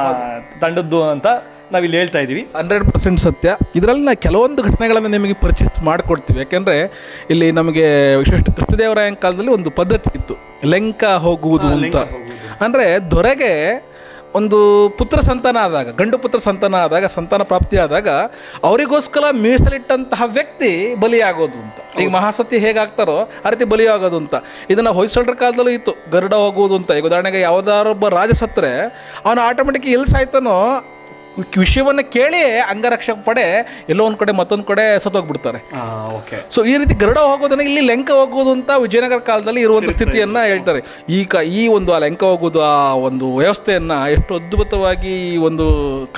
ತಂಡದ್ದು ಅಂತ ನಾವಿಲ್ಲಿ ಹೇಳ್ತಾ ಇದ್ದೀವಿ. ಹಂಡ್ರೆಡ್ ಪರ್ಸೆಂಟ್ ಸತ್ಯ. ಇದರಲ್ಲಿ ನಾವು ಕೆಲವೊಂದು ಘಟನೆಗಳನ್ನು ನಿಮಗೆ ಪರಿಚಯ ಮಾಡಿಕೊಡ್ತೀವಿ. ಯಾಕೆಂದರೆ ಇಲ್ಲಿ ನಮಗೆ ವಿಶಿಷ್ಟ ಕೃಷ್ಣದೇವರಾಯನ ಕಾಲದಲ್ಲಿ ಒಂದು ಪದ್ಧತಿ ಇತ್ತು. ಲೆಂಕ ಹೋಗುವುದು ಅಂತ. ಅಂದರೆ ದೊರೆಗೆ ಒಂದು ಪುತ್ರ ಸಂತಾನ ಆದಾಗ ಗಂಡು ಪುತ್ರ ಸಂತಾನ ಆದಾಗ ಸಂತಾನ ಪ್ರಾಪ್ತಿ ಆದಾಗ ಅವರಿಗೋಸ್ಕರ ಮೀಸಲಿಟ್ಟಂತಹ ವ್ಯಕ್ತಿ ಬಲಿಯಾಗೋದು ಅಂತ. ಈಗ ಮಹಾಸತಿ ಹೇಗಾಗ್ತಾರೋ ಆ ರೀತಿ ಬಲಿಯಾಗೋದು ಅಂತ. ಇದನ್ನು ಹೊಯ್ಸಳರ ಕಾಲದಲ್ಲೂ ಇತ್ತು ಗರುಡ ಹೋಗುವುದು ಅಂತ. ಈಗ ಉದಾಹರಣೆಗೆ ಯಾವುದಾರೊಬ್ಬ ರಾಜ ಸತ್ತರೆ ಅವನು ಆಟೋಮೆಟಿಕ್ ಎಲ್ಲಿ ಸಾಯ್ತಾನೋ ವಿಷಯವನ್ನು ಕೇಳಿ ಅಂಗರಕ್ಷಕ ಪಡೆ ಎಲ್ಲೋ ಒಂದು ಕಡೆ ಮತ್ತೊಂದು ಕಡೆ ಸತ್ತೋಗ್ಬಿಡ್ತಾರೆ. ಓಕೆ. ಸೊ ಈ ರೀತಿ ಗರುಡ ಹೋಗೋದನ್ನ ಇಲ್ಲಿ ಲೆಂಕ ಹೋಗೋದು ಅಂತ ವಿಜಯನಗರ ಕಾಲದಲ್ಲಿ ಇರುವಂಥ ಸ್ಥಿತಿಯನ್ನ ಹೇಳ್ತಾರೆ. ಈ ಕ ಈ ಒಂದು ಆ ಲೆಂಕ ಹೋಗೋದು ಆ ಒಂದು ವ್ಯವಸ್ಥೆಯನ್ನು ಎಷ್ಟು ಅದ್ಭುತವಾಗಿ ಈ ಒಂದು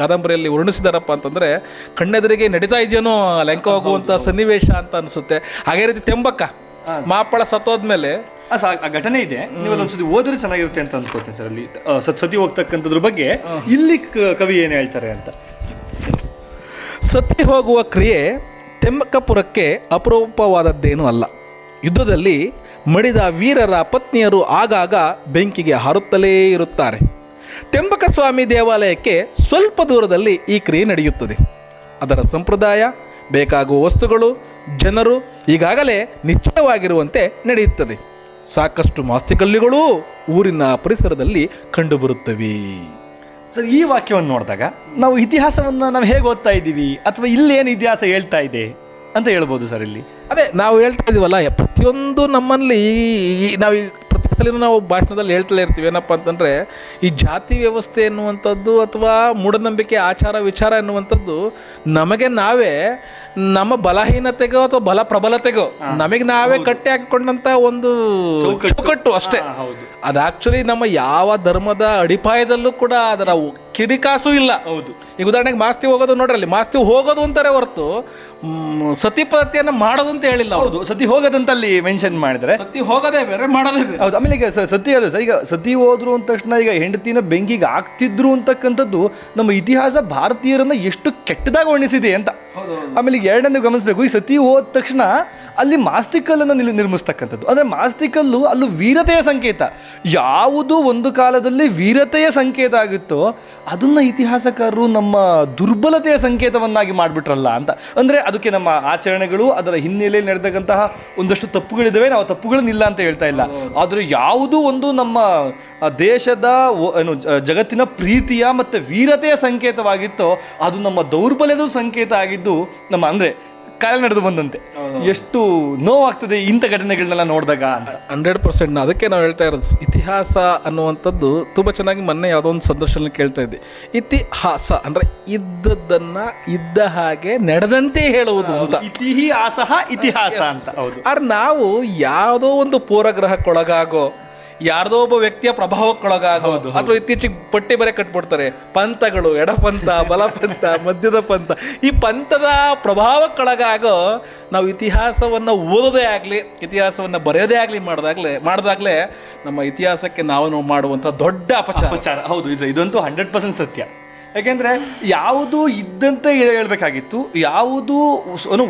ಕಾದಂಬರಿಯಲ್ಲಿ ವರ್ಣಿಸಿದಾರಪ್ಪ ಅಂತಂದ್ರೆ ಕಣ್ಣೆದುರಿಗೆ ನಡೀತಾ ಇದೆಯೇನೋ ಲೆಂಕ ಹೋಗುವಂಥ ಸನ್ನಿವೇಶ ಅಂತ ಅನಿಸುತ್ತೆ. ಹಾಗೇ ರೀತಿ ತೆಂಬಕ್ಕ. ಮಾಪಳ ಸತ್ತೋದ್ಮೇಲೆ ಆ ಘಟನೆ ಇದೆ. ನೀವು ಅದೊಂದ್ಸತಿ ಓದಿದ್ರೆ ಚೆನ್ನಾಗಿರುತ್ತೆ ಅಂತ ಅನ್ಕೋತೀನಿ ಸರ್ ಅಲ್ಲಿ. ಸತ್ ಸತಿ ಹೋಗ್ತಕ್ಕಂಥದ್ರ ಬಗ್ಗೆ ಇಲ್ಲಿ ಕವಿ ಏನು ಹೇಳ್ತಾರೆ ಅಂತ. ಸತಿ ಹೋಗುವ ಕ್ರಿಯೆ ತೆಮ್ಮಕಪುರಕ್ಕೆ ಅಪರೂಪವಾದದ್ದೇನೂ ಅಲ್ಲ. ಯುದ್ಧದಲ್ಲಿ ಮಡಿದ ವೀರರ ಪತ್ನಿಯರು ಆಗಾಗ ಬೆಂಕಿಗೆ ಹಾರುತ್ತಲೇ ಇರುತ್ತಾರೆ. ತೆಂಬಕ ಸ್ವಾಮಿ ದೇವಾಲಯಕ್ಕೆ ಸ್ವಲ್ಪ ದೂರದಲ್ಲಿ ಈ ಕ್ರಿಯೆ ನಡೆಯುತ್ತದೆ. ಅದರ ಸಂಪ್ರದಾಯ ಬೇಕಾಗುವ ವಸ್ತುಗಳು ಜನರು ಈಗಾಗಲೇ ನಿಶ್ಚಯವಾಗಿರುವಂತೆ ನಡೆಯುತ್ತದೆ. ಸಾಕಷ್ಟು ಮಾಸ್ತಿಕಲ್ಲಿಗಳೂ ಊರಿನ ಪರಿಸರದಲ್ಲಿ ಕಂಡುಬರುತ್ತವೆ. ಸರ್ ಈ ವಾಕ್ಯವನ್ನು ನೋಡಿದಾಗ ನಾವು ಇತಿಹಾಸವನ್ನು ನಾವು ಹೇಗೆ ಓದ್ತಾ ಇದ್ದೀವಿ ಅಥವಾ ಇಲ್ಲಿ ಏನು ಇತಿಹಾಸ ಹೇಳ್ತಾ ಇದೆ ಅಂತ ಹೇಳ್ಬೋದು ಸರ್ ಇಲ್ಲಿ? ಅದೇ ನಾವು ಹೇಳ್ತಾ ಇದ್ದೀವಲ್ಲ ಪ್ರತಿಯೊಂದು ನಮ್ಮಲ್ಲಿ ಈ- ನಾವು ಈ ಪ್ರತಿ ಸಲ ನಾವು ಭಾಷಣದಲ್ಲಿ ಹೇಳ್ತಲೇ ಇರ್ತೀವಿ. ಏನಪ್ಪ ಅಂತಂದರೆ ಈ ಜಾತಿ ವ್ಯವಸ್ಥೆ ಎನ್ನುವಂಥದ್ದು ಅಥವಾ ಮೂಢನಂಬಿಕೆ ಆಚಾರ ವಿಚಾರ ಎನ್ನುವಂಥದ್ದು ನಮಗೆ ನಾವೇ ನಮ್ಮ ಬಲಹೀನತೆಗೋ ಅಥವಾ ಬಲ ಪ್ರಬಲತೆಗೋ ನಮಗೆ ನಾವೇ ಕಟ್ಟಿ ಹಾಕಿಕೊಂಡಂತ ಒಂದು ಚೌಕಟ್ಟು. ಅಷ್ಟೇ. ಅದು ಆಕ್ಚುಲಿ ನಮ್ಮ ಯಾವ ಧರ್ಮದ ಅಡಿಪಾಯದಲ್ಲೂ ಕೂಡ ಅದರ ಕಿಡಿಕಾಸು ಇಲ್ಲ. ಹೌದು. ಈಗ ಉದಾಹರಣೆಗೆ ಮಾಸ್ತಿ ಹೋಗೋದು ನೋಡ್ರಲ್ಲಿ ಮಾಸ್ತಿ ಹೋಗೋದು ಅಂತಾರೆ ಹೊರತು ಸತಿ ಪದ್ಧತಿಯನ್ನು ಮಾಡೋದು ಅಂತ ಹೇಳಿಲ್ಲ ಹೌದು ಸತಿ ಹೋಗೋದಂತ ಅಲ್ಲಿ ಮೆನ್ಷನ್ ಮಾಡಿದ್ರೆ ಸತಿ ಹೋಗೋದೇ ಬೇರೆ ಮಾಡೋದೇ ಬೇರೆ. ಹೌದು ಆಮೇಲೆ ಈಗ ಸತಿ ಅದು ಸರ್ ಈಗ ಸತಿ ಹೋದ್ರು ಅಂದ ತಕ್ಷಣ ಈಗ ಹೆಂಡತಿನ ಬೆಂಕಿಗೆ ಆಗ್ತಿದ್ರು ಅಂತಕ್ಕಂಥದ್ದು ನಮ್ಮ ಇತಿಹಾಸ ಭಾರತೀಯರನ್ನ ಎಷ್ಟು ಕೆಟ್ಟದಾಗಿ ವರ್ಣಿಸಿದೆ ಅಂತ. ಆಮೇಲೆ ಈಗ ಎರಡನೇ ಗಮನಿಸಬೇಕು. ಈ ಸತಿ ಹೋದ ತಕ್ಷಣ ಅಲ್ಲಿ ಮಾಸ್ತಿಕಲ್ಲನ್ನು ನಿಲ್ಲಿ ನಿರ್ಮಿಸ್ತಕ್ಕಂಥದ್ದು. ಅಂದ್ರೆ ಮಾಸ್ತಿಕಲ್ಲು ಅಲ್ಲೂ ವೀರತೆಯ ಸಂಕೇತ. ಯಾವುದು ಒಂದು ಕಾಲದಲ್ಲಿ ವೀರತೆಯ ಸಂಕೇತ ಆಗಿತ್ತೋ ಅದನ್ನ ಇತಿಹಾಸಕಾರರು ನಮ್ಮ ದುರ್ಬಲತೆಯ ಸಂಕೇತವನ್ನಾಗಿ ಮಾಡಿಬಿಟ್ರಲ್ಲ ಅಂತ. ಅಂದರೆ ಅದಕ್ಕೆ ನಮ್ಮ ಆಚರಣೆಗಳು ಅದರ ಹಿನ್ನೆಲೆಯಲ್ಲಿ ನಡೆದಕ್ಕಂತಹ ಒಂದಷ್ಟು ತಪ್ಪುಗಳಿದ್ದಾವೆ ನಾವು ತಪ್ಪುಗಳನ್ನಿಲ್ಲ ಅಂತ ಹೇಳ್ತಾ ಇಲ್ಲ. ಆದರೆ ಯಾವುದೂ ಒಂದು ನಮ್ಮ ದೇಶದ ಏನು ಜಗತ್ತಿನ ಪ್ರೀತಿಯ ಮತ್ತು ವೀರತೆಯ ಸಂಕೇತವಾಗಿತ್ತೋ ಅದು ನಮ್ಮ ದೌರ್ಬಲ್ಯದ ಸಂಕೇತ ಆಗಿದ್ದು ನಮ್ಮ, ಅಂದ್ರೆ ಕಾಲ ನಡೆದು ಬಂದಂತೆ. ಎಷ್ಟು ನೋವಾಗ್ತದೆ ಇಂಥ ಘಟನೆಗಳನ್ನೆಲ್ಲ ನೋಡಿದಾಗ ಅಂತ. ಹಂಡ್ರೆಡ್ ಪರ್ಸೆಂಟ್ ಅದಕ್ಕೆ ನಾವು ಹೇಳ್ತಾ ಇರೋದು ಇತಿಹಾಸ ಅನ್ನುವಂಥದ್ದು ತುಂಬ ಚೆನ್ನಾಗಿ ಮೊನ್ನೆ ಯಾವುದೋ ಒಂದು ಸಂದರ್ಶನ ಕೇಳ್ತಾ ಇದ್ದೆ. ಇತಿಹಾಸ ಅಂದರೆ ಇದ್ದದ್ದನ್ನು ಇದ್ದ ಹಾಗೆ ನಡೆದಂತೆ ಹೇಳುವುದು ಅಂತ. ಇತಿಹಾಸ ಇತಿಹಾಸ ಅಂತ. ಹೌದು. ಆದ್ರೆ ನಾವು ಯಾವುದೋ ಒಂದು ಪೂರ್ವಗ್ರಹಕ್ಕೊಳಗಾಗೋ ಯಾರ್ದೋ ಒಬ್ಬ ವ್ಯಕ್ತಿಯ ಪ್ರಭಾವಕ್ಕೊಳಗಾಗೋದು ಅಥವಾ ಇತ್ತೀಚೆಗೆ ಪಟ್ಟಿ ಬರೆ ಕಟ್ಬಿಡ್ತಾರೆ. ಪಂಥಗಳು ಎಡಪಂಥ ಬಲಪಂಥ ಮಧ್ಯದ ಪಂಥ. ಈ ಪಂಥದ ಪ್ರಭಾವಕ್ಕೊಳಗಾಗೋ ನಾವು ಇತಿಹಾಸವನ್ನು ಓದೋದೇ ಆಗಲಿ ಇತಿಹಾಸವನ್ನು ಬರೆಯೋದೇ ಆಗಲಿ ಮಾಡಿದಾಗಲೇ ಮಾಡಿದಾಗಲೇ ನಮ್ಮ ಇತಿಹಾಸಕ್ಕೆ ನಾವು ಮಾಡುವಂಥ ದೊಡ್ಡ ಅಪಚಾರ. ಅಪಚಾರ. ಹೌದು ಇದು ಇದಂತೂ ಹಂಡ್ರೆಡ್ ಪರ್ಸೆಂಟ್ ಸತ್ಯ. ಯಾಕೆಂದ್ರೆ ಯಾವುದು ಇದ್ದಂತೆ ಹೇಳ್ಬೇಕಾಗಿತ್ತು, ಯಾವುದು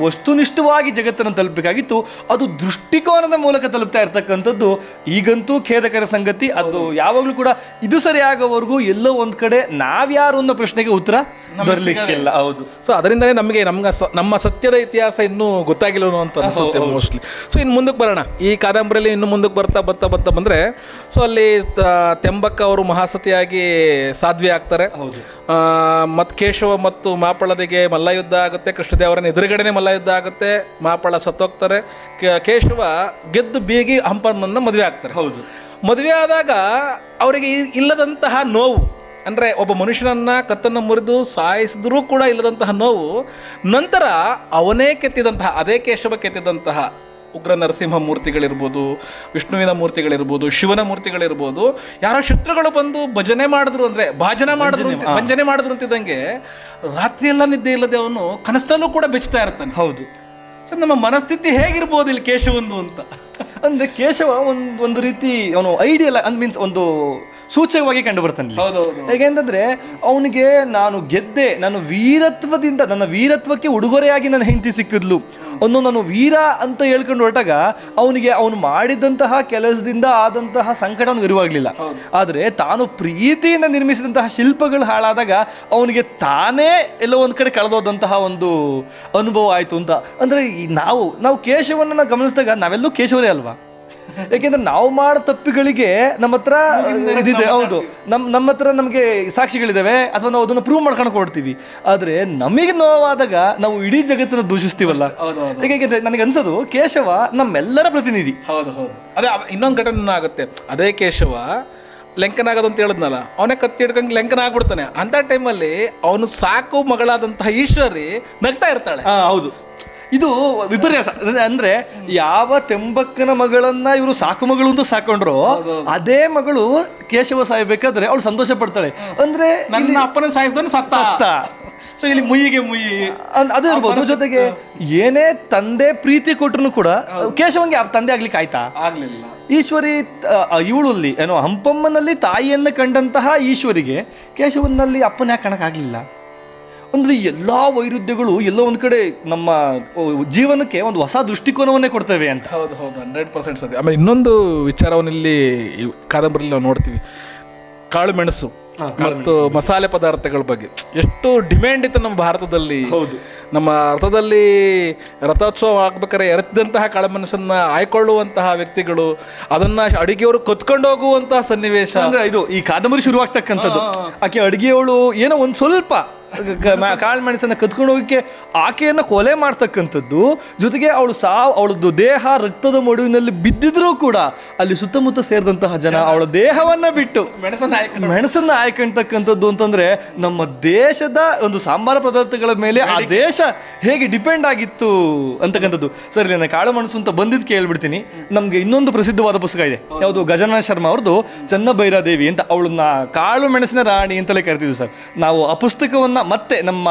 ವಸ್ತುನಿಷ್ಠವಾಗಿ ಜಗತ್ತನ್ನು ತಲುಪಬೇಕಾಗಿತ್ತು, ಅದು ದೃಷ್ಟಿಕೋನದ ಮೂಲಕ ತಲುಪ್ತಾ ಇರ್ತಕ್ಕಂಥದ್ದು ಈಗಂತೂ ಖೇದಕರ ಸಂಗತಿ. ಅದು ಯಾವಾಗಲೂ ಕೂಡ ಇದು ಸರಿಯಾಗೋವರೆಗೂ ಎಲ್ಲೋ ಒಂದು ಕಡೆ ನಾವ್ಯಾರು ಅನ್ನೋ ಪ್ರಶ್ನೆಗೆ ಉತ್ತರ? ಬರ್ಲಿಕ್ಕಿಲ್ಲ ಹೌದು. ಸೊ ಅದರಿಂದಲೇ ನಮಗೆ ನಮ್ಗೆ ನಮ್ಮ ಸತ್ಯದ ಇತಿಹಾಸ ಇನ್ನೂ ಗೊತ್ತಾಗಿಲ್ಲ ಅಂತ ಅನಿಸುತ್ತೆ ಮೋಸ್ಟ್ಲಿ ಸೊ ಇನ್ನು ಮುಂದಕ್ಕೆ ಬರೋಣ. ಈ ಕಾದಂಬರಿಯಲ್ಲಿ ಇನ್ನು ಮುಂದಕ್ಕೆ ಬರ್ತಾ ಬರ್ತಾ ಬರ್ತಾ ಬಂದರೆ ಸೊ ಅಲ್ಲಿ ತೆಂಬಕ್ಕ ಅವರು ಮಹಾಸತಿಯಾಗಿ ಸಾಧ್ವಿ ಆಗ್ತಾರೆ. ಹೌದು. ಮತ್ತು ಕೇಶವ ಮತ್ತು ಮಾಪಳನಿಗೆ ಮಲ್ಲಯುದ್ಧ ಆಗುತ್ತೆ ಕೃಷ್ಣದೇವರನ್ನ ಎದುರುಗಡೆನೆ ಮಲ್ಲಯುದ್ಧ ಆಗುತ್ತೆ ಮಾಪಳ ಸತ್ತೋಗ್ತಾರೆ. ಕೇಶವ ಗೆದ್ದು ಬೀಗಿ ಹಂಪನನ್ನು ಮದುವೆ ಆಗ್ತಾರೆ. ಹೌದು. ಮದುವೆ ಆದಾಗ ಅವರಿಗೆ ಇಲ್ಲದಂತಹ ನೋವು ಅಂದರೆ ಒಬ್ಬ ಮನುಷ್ಯನನ್ನ ಕತ್ತನ್ನು ಮುರಿದು ಸಾಯಿಸಿದ್ರೂ ಕೂಡ ಇಲ್ಲದಂತಹ ನೋವು ನಂತರ ಅವನೇ ಕೆತ್ತಿದಂತಹ ಅದೇ ಕೇಶವ ಕೆತ್ತಿದಂತಹ ಉಗ್ರ ನರಸಿಂಹ ಮೂರ್ತಿಗಳಿರ್ಬೋದು ವಿಷ್ಣುವಿನ ಮೂರ್ತಿಗಳಿರ್ಬೋದು ಶಿವನ ಮೂರ್ತಿಗಳಿರ್ಬೋದು ಯಾರೋ ಶತ್ರುಗಳು ಬಂದು ಭಜನೆ ಮಾಡಿದ್ರು ಅಂದರೆ ಭಾಜನೆ ಮಾಡಿದ್ರು ಭಂಜನೆ ಮಾಡಿದ್ರು ಅಂತಿದ್ದಂಗೆ ರಾತ್ರಿಯೆಲ್ಲ ನಿದ್ದೆ ಇಲ್ಲದೆ ಅವನು ಕನಸ್ತಲ್ಲೂ ಕೂಡ ಬೆಚ್ತಾ ಇರ್ತಾನೆ. ಹೌದು. ಸೊ ನಮ್ಮ ಮನಸ್ಥಿತಿ ಹೇಗಿರ್ಬೋದು ಇಲ್ಲಿ ಕೇಶವಂದು ಅಂತ? ಅಂದರೆ ಕೇಶವ ಒಂದು ಒಂದು ರೀತಿ ಅವನು ಐಡಿಯಲ್ ಅಂದ್ ಮೀನ್ಸ್ ಒಂದು ಸೂಚಕವಾಗಿ ಕಂಡು ಬರ್ತಾನೆ ಹೇಗೆಂತಂದ್ರೆ ಅವನಿಗೆ ನಾನು ಗೆದ್ದೆ ನಾನು ವೀರತ್ವದಿಂದ ನನ್ನ ವೀರತ್ವಕ್ಕೆ ಉಡುಗೊರೆಯಾಗಿ ನನ್ನ ಹೆಂಡತಿ ಸಿಕ್ಕಿದ್ಲು. ಅನ್ನೋ ನಾನು ವೀರ ಅಂತ ಹೇಳ್ಕೊಂಡು ಹೊರಟಾಗ ಅವನಿಗೆ ಅವನು ಮಾಡಿದಂತಹ ಕೆಲಸದಿಂದ ಆದಂತಹ ಸಂಕಟ ಅವನಿಗೆ ಇರುವಾಗಲಿಲ್ಲ. ಆದರೆ ತಾನು ಪ್ರೀತಿಯಿಂದ ನಿರ್ಮಿಸಿದಂತಹ ಶಿಲ್ಪಗಳು ಹಾಳಾದಾಗ ಅವನಿಗೆ ತಾನೇ ಎಲ್ಲೋ ಒಂದು ಕಡೆ ಕಳೆದೋದಂತಹ ಒಂದು ಅನುಭವ ಆಯಿತು ಅಂತ. ಅಂದರೆ ಈ ನಾವು ನಾವು ಕೇಶವನ್ನ ಗಮನಿಸಿದಾಗ ನಾವೆಲ್ಲೂ ಕೇಶವರೇ ಅಲ್ವಾ? ಯಾಕೆಂದ್ರೆ ನಾವು ಮಾಡೋ ತಪ್ಪಿಗಳಿಗೆ ನಮ್ಮ ಹತ್ರ ಇದಿದೆ ಹೌದು. ನಮ್ ನಮ್ಮ ಹತ್ರ ನಮಗೆ ಸಾಕ್ಷಿಗಳಿದ್ದಾವೆ ಅಥವಾ ನಾವು ಅದನ್ನು ಪ್ರೂವ್ ಮಾಡ್ಕೊಂಡು ಕೊಡ್ತೀವಿ. ಆದ್ರೆ ನಮಗೆ ನೋವಾದಾಗ ನಾವು ಇಡೀ ಜಗತ್ತನ್ನ ದೂಷಿಸ್ತೀವಲ್ಲ. ಯಾಕೆಂದ್ರೆ ನನಗೆ ಅನ್ಸೋದು ಕೇಶವ ನಮ್ಮೆಲ್ಲರ ಪ್ರತಿನಿಧಿ. ಹೌದು ಹೌದು. ಅದೇ ಇನ್ನೊಂದು ಘಟನೆ ಆಗುತ್ತೆ. ಅದೇ ಕೇಶವ ಲೆಂಕನಾಗದು ಅಂತ ಹೇಳಿದ್ನಲ್ಲ? ಅವನೇ ಕತ್ತಿ ಹಿಡ್ಕಂಗೆ ಲೆಂಕನ ಆಗ್ಬಿಡ್ತಾನೆ ಅಂತ ಟೈಮಲ್ಲಿ ಅವನು ಸಾಕು ಮಗಳಾದಂತಹ ಈಶ್ವರಿ ನಗ್ತಾ ಇರ್ತಾಳೆ. ಹೌದು. ಇದು ವಿಪರ್ಯಾಸ. ಅಂದ್ರೆ- ಯಾವ ತೆಂಬಕ್ಕನ ಮಗಳನ್ನ ಇವರು ಸಾಕು ಮಗಳು ಅಂತ ಸಾಕೊಂಡ್ರು ಅದೇ ಮಗಳು ಕೇಶವ ಸಾಯ್ಬೇಕಾದ್ರೆ ಅವಳು ಸಂತೋಷ ಪಡ್ತಾಳೆ ಅಂದ್ರೆ ನನ್ನ ಅಪ್ಪನ ಸಾಯಿಸ್ದನ್ನು ಸತ್ತ. ಸತ್ತ. ಸೊ ಇಲ್ಲಿ ಮುಯ್ಯಿಗೆ ಮುಯಿ. ಅದ್- ಇರ್ಬೋದು. ಜೊತೆಗೆ ಏನೇ ತಂದೆ ಪ್ರೀತಿ ಕೊಟ್ಟರು ಕೂಡ ಕೇಶವಂಗೆ ತಂದೆ ಆಗ್ಲಿಕ್ಕೆ ಆಯ್ತಾ? ಆಗ್ಲಿಲ್ಲ. ಈಶ್ವರಿ ಇವಳಲ್ಲಿ ಏನೋ ಹಂಪಮ್ಮನಲ್ಲಿ ತಾಯಿಯನ್ನು ಕಂಡಂತಹ ಈಶ್ವರಿಗೆ ಕೇಶವನಲ್ಲಿ ಅಪ್ಪನ ಯಾಕೆ ಕಾಣಕ್ಕಾಗ್ಲಿಲ್ಲ? ಅಂದ್ರೆ ಎಲ್ಲ ವೈರುಧ್ಯಗಳು ಎಲ್ಲ ಒಂದು ಕಡೆ ನಮ್ಮ ಜೀವನಕ್ಕೆ ಒಂದು ಹೊಸ ದೃಷ್ಟಿಕೋನವನ್ನೇ ಕೊಡ್ತೇವೆ ಅಂತ. ಹೌದು ಹೌದು ಹಂಡ್ರೆಡ್ ಪರ್ಸೆಂಟ್ ಸತ್ಯ ಆಮೇಲೆ ಇನ್ನೊಂದು ವಿಚಾರವನ್ನು ಇಲ್ಲಿ ಈ ಕಾದಂಬರಿಯಲ್ಲಿ ನಾವು ನೋಡ್ತೀವಿ. ಕಾಳು ಮೆಣಸು ಮತ್ತು ಮಸಾಲೆ ಪದಾರ್ಥಗಳ ಬಗ್ಗೆ. ಎಷ್ಟು ಡಿಮ್ಯಾಂಡ್ ಇತ್ತು ನಮ್ಮ ಭಾರತದಲ್ಲಿ. ಹೌದು. ನಮ್ಮ ರಥದಲ್ಲಿ ರಥೋತ್ಸವ ಆಗ್ಬೇಕಾದ್ರೆ ಎರೆದಂತಹ ಕಾಳುಮೆಣಸನ್ನ ಆಯ್ಕೊಳ್ಳುವಂತಹ ವ್ಯಕ್ತಿಗಳು ಅದನ್ನ ಅಡಿಗೆಯವರು ಕತ್ಕೊಂಡು ಹೋಗುವಂತಹ ಸನ್ನಿವೇಶ. ಅಂದ್ರೆ ಇದು ಈ ಕಾದಂಬರಿ ಶುರುವಾಗ್ತಕ್ಕಂಥದ್ದು. ಆಕೆ ಅಡಿಗೆಯವಳು ಏನೋ ಒಂದು ಸ್ವಲ್ಪ ಕಾಳು ಮೆಣಸನ್ನು ಕತ್ಕೊಂಡು ಹೋಗಕ್ಕೆ ಆಕೆಯನ್ನು ಕೊಲೆ ಮಾಡ್ತಕ್ಕಂಥದ್ದು ಜೊತೆಗೆ ಅವಳು ಸಾವು ಅವಳದ್ದು ದೇಹ ರಕ್ತದ ಮಡುವಿನಲ್ಲಿ ಬಿದ್ದಿದ್ರೂ ಕೂಡ ಅಲ್ಲಿ ಸುತ್ತಮುತ್ತ ಸೇರಿದಂತಹ ಜನ ಅವಳ ದೇಹವನ್ನ ಬಿಟ್ಟು ಮೆಣಸನ್ನ ಮೆಣಸನ್ನ ಆಯ್ಕೊಂತಕ್ಕಂಥದ್ದು ಅಂತಂದ್ರೆ ನಮ್ಮ ದೇಶದ ಒಂದು ಸಾಂಬಾರ ಪದಾರ್ಥಗಳ ಮೇಲೆ ಆ ದೇಶ ಹೇಗೆ ಡಿಪೆಂಡ್ ಆಗಿತ್ತು ಅಂತಕ್ಕಂಥದ್ದು. ಸರಿ ನಾನು ಕಾಳು ಮೆಣಸು ಅಂತ ಬಂದಿದ್ದು ಕೇಳ್ಬಿಡ್ತೀನಿ. ನಮಗೆ ಇನ್ನೊಂದು ಪ್ರಸಿದ್ಧವಾದ ಪುಸ್ತಕ ಇದೆ. ಯಾವುದು? ಗಜಾನನ ಶರ್ಮಾ ಅವ್ರದ್ದು ಚನ್ನಭೈರಾದೇವಿ ಅಂತ ಅವಳನ್ನ ಕಾಳು ಮೆಣಸಿನ ರಾಣಿ ಅಂತಲೇ ಕರಿತೀವಿ ಸರ್. ನಾವು ಆ ಪುಸ್ತಕವನ್ನ ಮತ್ತೆ ನಮ್ಮ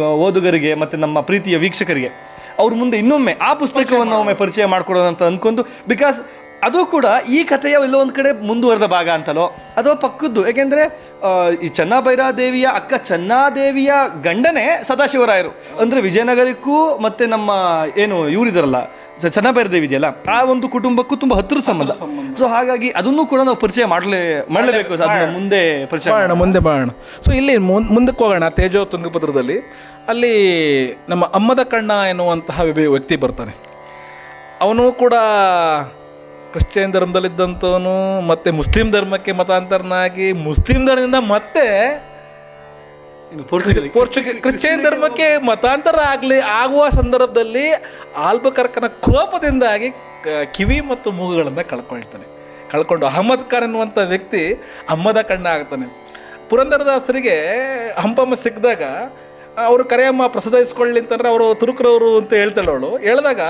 ಓದುಗರಿಗೆ ಮತ್ತೆ ನಮ್ಮ ಪ್ರೀತಿಯ ವೀಕ್ಷಕರಿಗೆ ಅವ್ರ ಮುಂದೆ ಇನ್ನೊಮ್ಮೆ ಆ ಪುಸ್ತಕವನ್ನು ಒಮ್ಮೆ ಪರಿಚಯ ಮಾಡ್ಕೊಡೋಣ ಅಂತ ಅನ್ಕೊಂಡು ಬಿಕಾಸ್ ಅದು ಕೂಡ ಈ ಕಥೆಯ ಎಲ್ಲೋ ಒಂದು ಕಡೆ ಮುಂದುವರೆದ ಭಾಗ ಅಂತಲೋ ಅಥವಾ ಪಕ್ಕದ್ದು. ಯಾಕೆಂದ್ರೆ ಆ, ಈ ಚನ್ನಭೈರಾದೇವಿಯ ಅಕ್ಕ ಚನ್ನಾದೇವಿಯ ಗಂಡನೇ ಸದಾಶಿವರಾಯರು. ಅಂದ್ರೆ ವಿಜಯನಗರಕ್ಕೂ ಮತ್ತೆ ನಮ್ಮ ಏನು ಇವರಿದಾರಲ್ಲ ಚನ್ನಭೈರದೇವಿ ಇದೆಯಲ್ಲ ಆ ಒಂದು ಕುಟುಂಬಕ್ಕೂ ತುಂಬಾ ಹತ್ತಿರ ಸಂಬಂಧ. ಸೊ ಹಾಗಾಗಿ ಅದನ್ನು ಕೂಡ ನಾವು ಪರಿಚಯ ಮಾಡಲೇ ಮಾಡಲೇಬೇಕು. ಅದನ್ನ ಮುಂದೆ ಪರಿಚಯ ಮಾಡೋಣ ಮುಂದೆ ಮಾಡೋಣ ಸೊ ಇಲ್ಲಿ ಮುಂದಕ್ಕೆ ಹೋಗೋಣ ತೇಜೋ ತುಂಗಭದ್ರದಲ್ಲಿ. ಅಲ್ಲಿ ನಮ್ಮ ಅಮ್ಮದ ಕಣ್ಣ ಎನ್ನುವಂತಹ ವ್ಯ- ವ್ಯಕ್ತಿ ಬರ್ತಾನೆ. ಅವನು ಕೂಡ ಕ್ರಿಶ್ಚಿಯನ್ ಧರ್ಮದಲ್ಲಿದ್ದಂಥವನು ಮತ್ತೆ ಮುಸ್ಲಿಂ ಧರ್ಮಕ್ಕೆ ಮತಾಂತರನಾಗಿ ಮುಸ್ಲಿಂ ಧರ್ಮದಿಂದ ಮತ್ತೆ ಪೋರ್ಚುಗಲ್ ಕ್ರಿಶ್ಚಿಯನ್ ಧರ್ಮಕ್ಕೆ ಮತಾಂತರ ಆಗಲಿ ಆಗುವ ಸಂದರ್ಭದಲ್ಲಿ ಆಲ್ಬಕರ್ಕನ ಕೋಪದಿಂದಾಗಿ ಕಿವಿ ಮತ್ತು ಮೂಗುಗಳನ್ನು ಕಳ್ಕೊಳ್ತಾನೆ. ಕಳ್ಕೊಂಡು ಅಹಮದ್ ಖಾನ್ ಎನ್ನುವಂಥ ವ್ಯಕ್ತಿ ಅಹಮದ ಕಣ್ಣ ಆಗ್ತಾನೆ. ಪುರಂದರದಾಸರಿಗೆ ಹಂಪಮ್ಮ ಸಿಕ್ಕಿದಾಗ ಅವರು ಕರೆಯಮ್ಮ ಪ್ರಸಾದ ಇಸ್ಕೊಳ್ಳಿ ಅಂತಂದ್ರೆ ಅವರು ತುರುಕ್ರವರು ಅಂತ ಹೇಳ್ತಾಳೆ ಅವಳು. ಹೇಳಿದಾಗ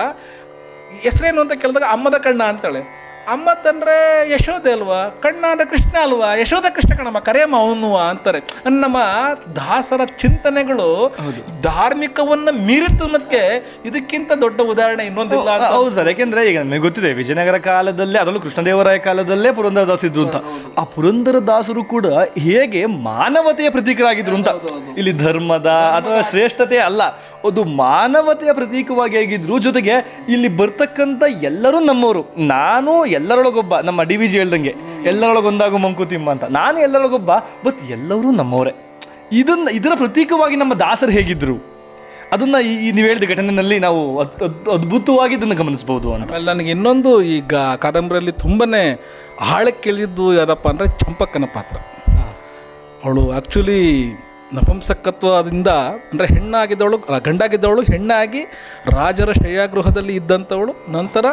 ಹೆಸರೇನು ಅಂತ ಕೇಳಿದಾಗ ಅಮ್ಮದ ಕಣ್ಣ ಅಂತಾಳೆ. ಅಮ್ಮತ್ತಂದ್ರೆ ಯಶೋದೆ ಅಲ್ವಾ? ಕಣ್ಣ ಅಂದ್ರೆ ಕೃಷ್ಣ ಅಲ್ವಾ? ಯಶೋಧ ಕೃಷ್ಣ ಕಣಮ್ಮ ಕರೆಯಮ್ಮ ಅವನು ಅಂತಾರೆ. ನಮ್ಮ ದಾಸರ ಚಿಂತನೆಗಳು ಧಾರ್ಮಿಕವನ್ನ ಮೀರಿತು ಅನ್ನೋದಕ್ಕೆ ಇದಕ್ಕಿಂತ ದೊಡ್ಡ ಉದಾಹರಣೆ ಇನ್ನೊಂದಿಲ್ಲ ಹೌದು ಸರ್. ಯಾಕೆಂದ್ರೆ ಈಗ ನಮಗೆ ಗೊತ್ತಿದೆ ವಿಜಯನಗರ ಕಾಲದಲ್ಲೇ ಅದರಲ್ಲೂ ಕೃಷ್ಣದೇವರಾಯ ಕಾಲದಲ್ಲೇ ಪುರಂದರದಾಸ್ ಇದ್ರು ಅಂತ. ಆ ಪುರಂದರದಾಸರು ಕೂಡ ಹೇಗೆ ಮಾನವತೆಯ ಪ್ರತೀಕರಾಗಿದ್ರು ಅಂತ. ಇಲ್ಲಿ ಧರ್ಮದ ಅಥವಾ ಶ್ರೇಷ್ಠತೆ ಅಲ್ಲ. ಅದು ಮಾನವತೆಯ ಪ್ರತೀಕವಾಗಿ ಆಗಿದ್ರು ಜೊತೆಗೆ ಇಲ್ಲಿ ಬರ್ತಕ್ಕಂಥ ಎಲ್ಲರೂ ನಮ್ಮವರು. ನಾನು ಎಲ್ಲರೊಳಗೊಬ್ಬ ನಮ್ಮ ಡಿ ವಿ ಜಿ ಹೇಳ್ದಂಗೆ. ಎಲ್ಲರೊಳಗೊಂದಾಗು ಮಂಕುತಿಮ್ಮ ಅಂತ. ನಾನು ಎಲ್ಲರೊಳಗೊಬ್ಬ ಬಟ್ ಎಲ್ಲರೂ ನಮ್ಮವರೇ. ಇದನ್ನ ಇದರ ಪ್ರತೀಕವಾಗಿ ನಮ್ಮ ದಾಸರು ಹೇಗಿದ್ರು? ಅದನ್ನ ಈ ನೀವು ಹೇಳಿದ ಘಟನೆಯಲ್ಲಿ ನಾವು ಅದ್- ಅದ್- ಅದ್ಭುತವಾಗಿ ಇದನ್ನು ಗಮನಿಸಬಹುದು ಅಂತ. ನನಗೆ ಇನ್ನೊಂದು ಈಗ ಕಾದಂಬರಿಯಲ್ಲಿ ತುಂಬನೇ ಆಳಕ್ಕೆ ಇಳಿದಿದ್ದು ಯಾವುದಪ್ಪ ಅಂದರೆ ಚಂಪಕ್ಕನ ಪಾತ್ರ. ಅವಳು ಆ್ಯಕ್ಚುಲಿ ನಪುಂಸಕತ್ವದಿಂದ ಅಂದರೆ ಹೆಣ್ಣಾಗಿದ್ದವಳು ಗಂಡಾಗಿದ್ದವಳು ಹೆಣ್ಣಾಗಿ ರಾಜರ ಶಯ್ಯಾಗೃಹದಲ್ಲಿ ಇದ್ದಂಥವಳು. ನಂತರ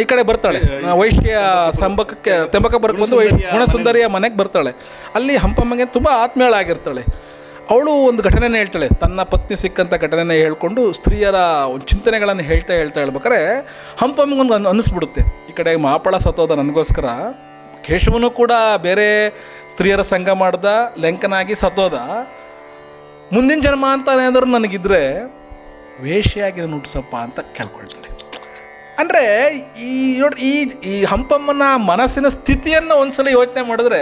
ಈ ಕಡೆ ಬರ್ತಾಳೆ. ವೈಶ್ಯ ಸಂಬಕಕ್ಕೆ ತೆಂಬಕ ಬರ್ಕೊಂಡು ವೈ ಗುಣಸುಂದರಿಯ ಮನೆಗೆ. ಬರ್ತಾಳೆ. ಅಲ್ಲಿ ಹಂಪಮ್ಮಗೆ ತುಂಬ ಆತ್ಮೀಯಳಾಗಿರ್ತಾಳೆ. ಅವಳು ಒಂದು ಘಟನೆ ಹೇಳ್ತಾಳೆ. ತನ್ನ ಪತ್ನಿ ಸಿಕ್ಕಂಥ ಘಟನೆನೇ ಹೇಳ್ಕೊಂಡು ಸ್ತ್ರೀಯರ ಒಂದು ಚಿಂತನೆಗಳನ್ನು ಹೇಳ್ತಾ ಹೇಳ್ತಾ ಹೇಳ್ಬೇಕಾರೆ ಹಂಪಮ್ಮಗೊಂದು ಅನ್ ಅನ್ನಿಸ್ಬಿಡುತ್ತೆ. ಈ ಕಡೆ ಮಾಪಳ ಸತ್ತೋದ ನನಗೋಸ್ಕರ. ಕೇಶವನು ಕೂಡ ಬೇರೆ ಸ್ತ್ರೀಯರ ಸಂಘ ಮಾಡ್ದ, ಲೆಂಕನಾಗಿ ಸತ್ತೋದ. ಮುಂದಿನ ಜನ್ಮ ಅಂತ ಏನಾದರೂ ನನಗಿದ್ರೆ ವೇಷಿಯಾಗಿ ನುಡ್ಸಪ್ಪ ಅಂತ ಕೇಳ್ಕೊಳ್ತಾಳೆ ಅಂದರೆ ಈ ನೋಡಿ ಈ ಈ ಹಂಪಮ್ಮನ ಮನಸ್ಸಿನ ಸ್ಥಿತಿಯನ್ನು ಒಂದ್ಸಲ ಯೋಚನೆ ಮಾಡಿದ್ರೆ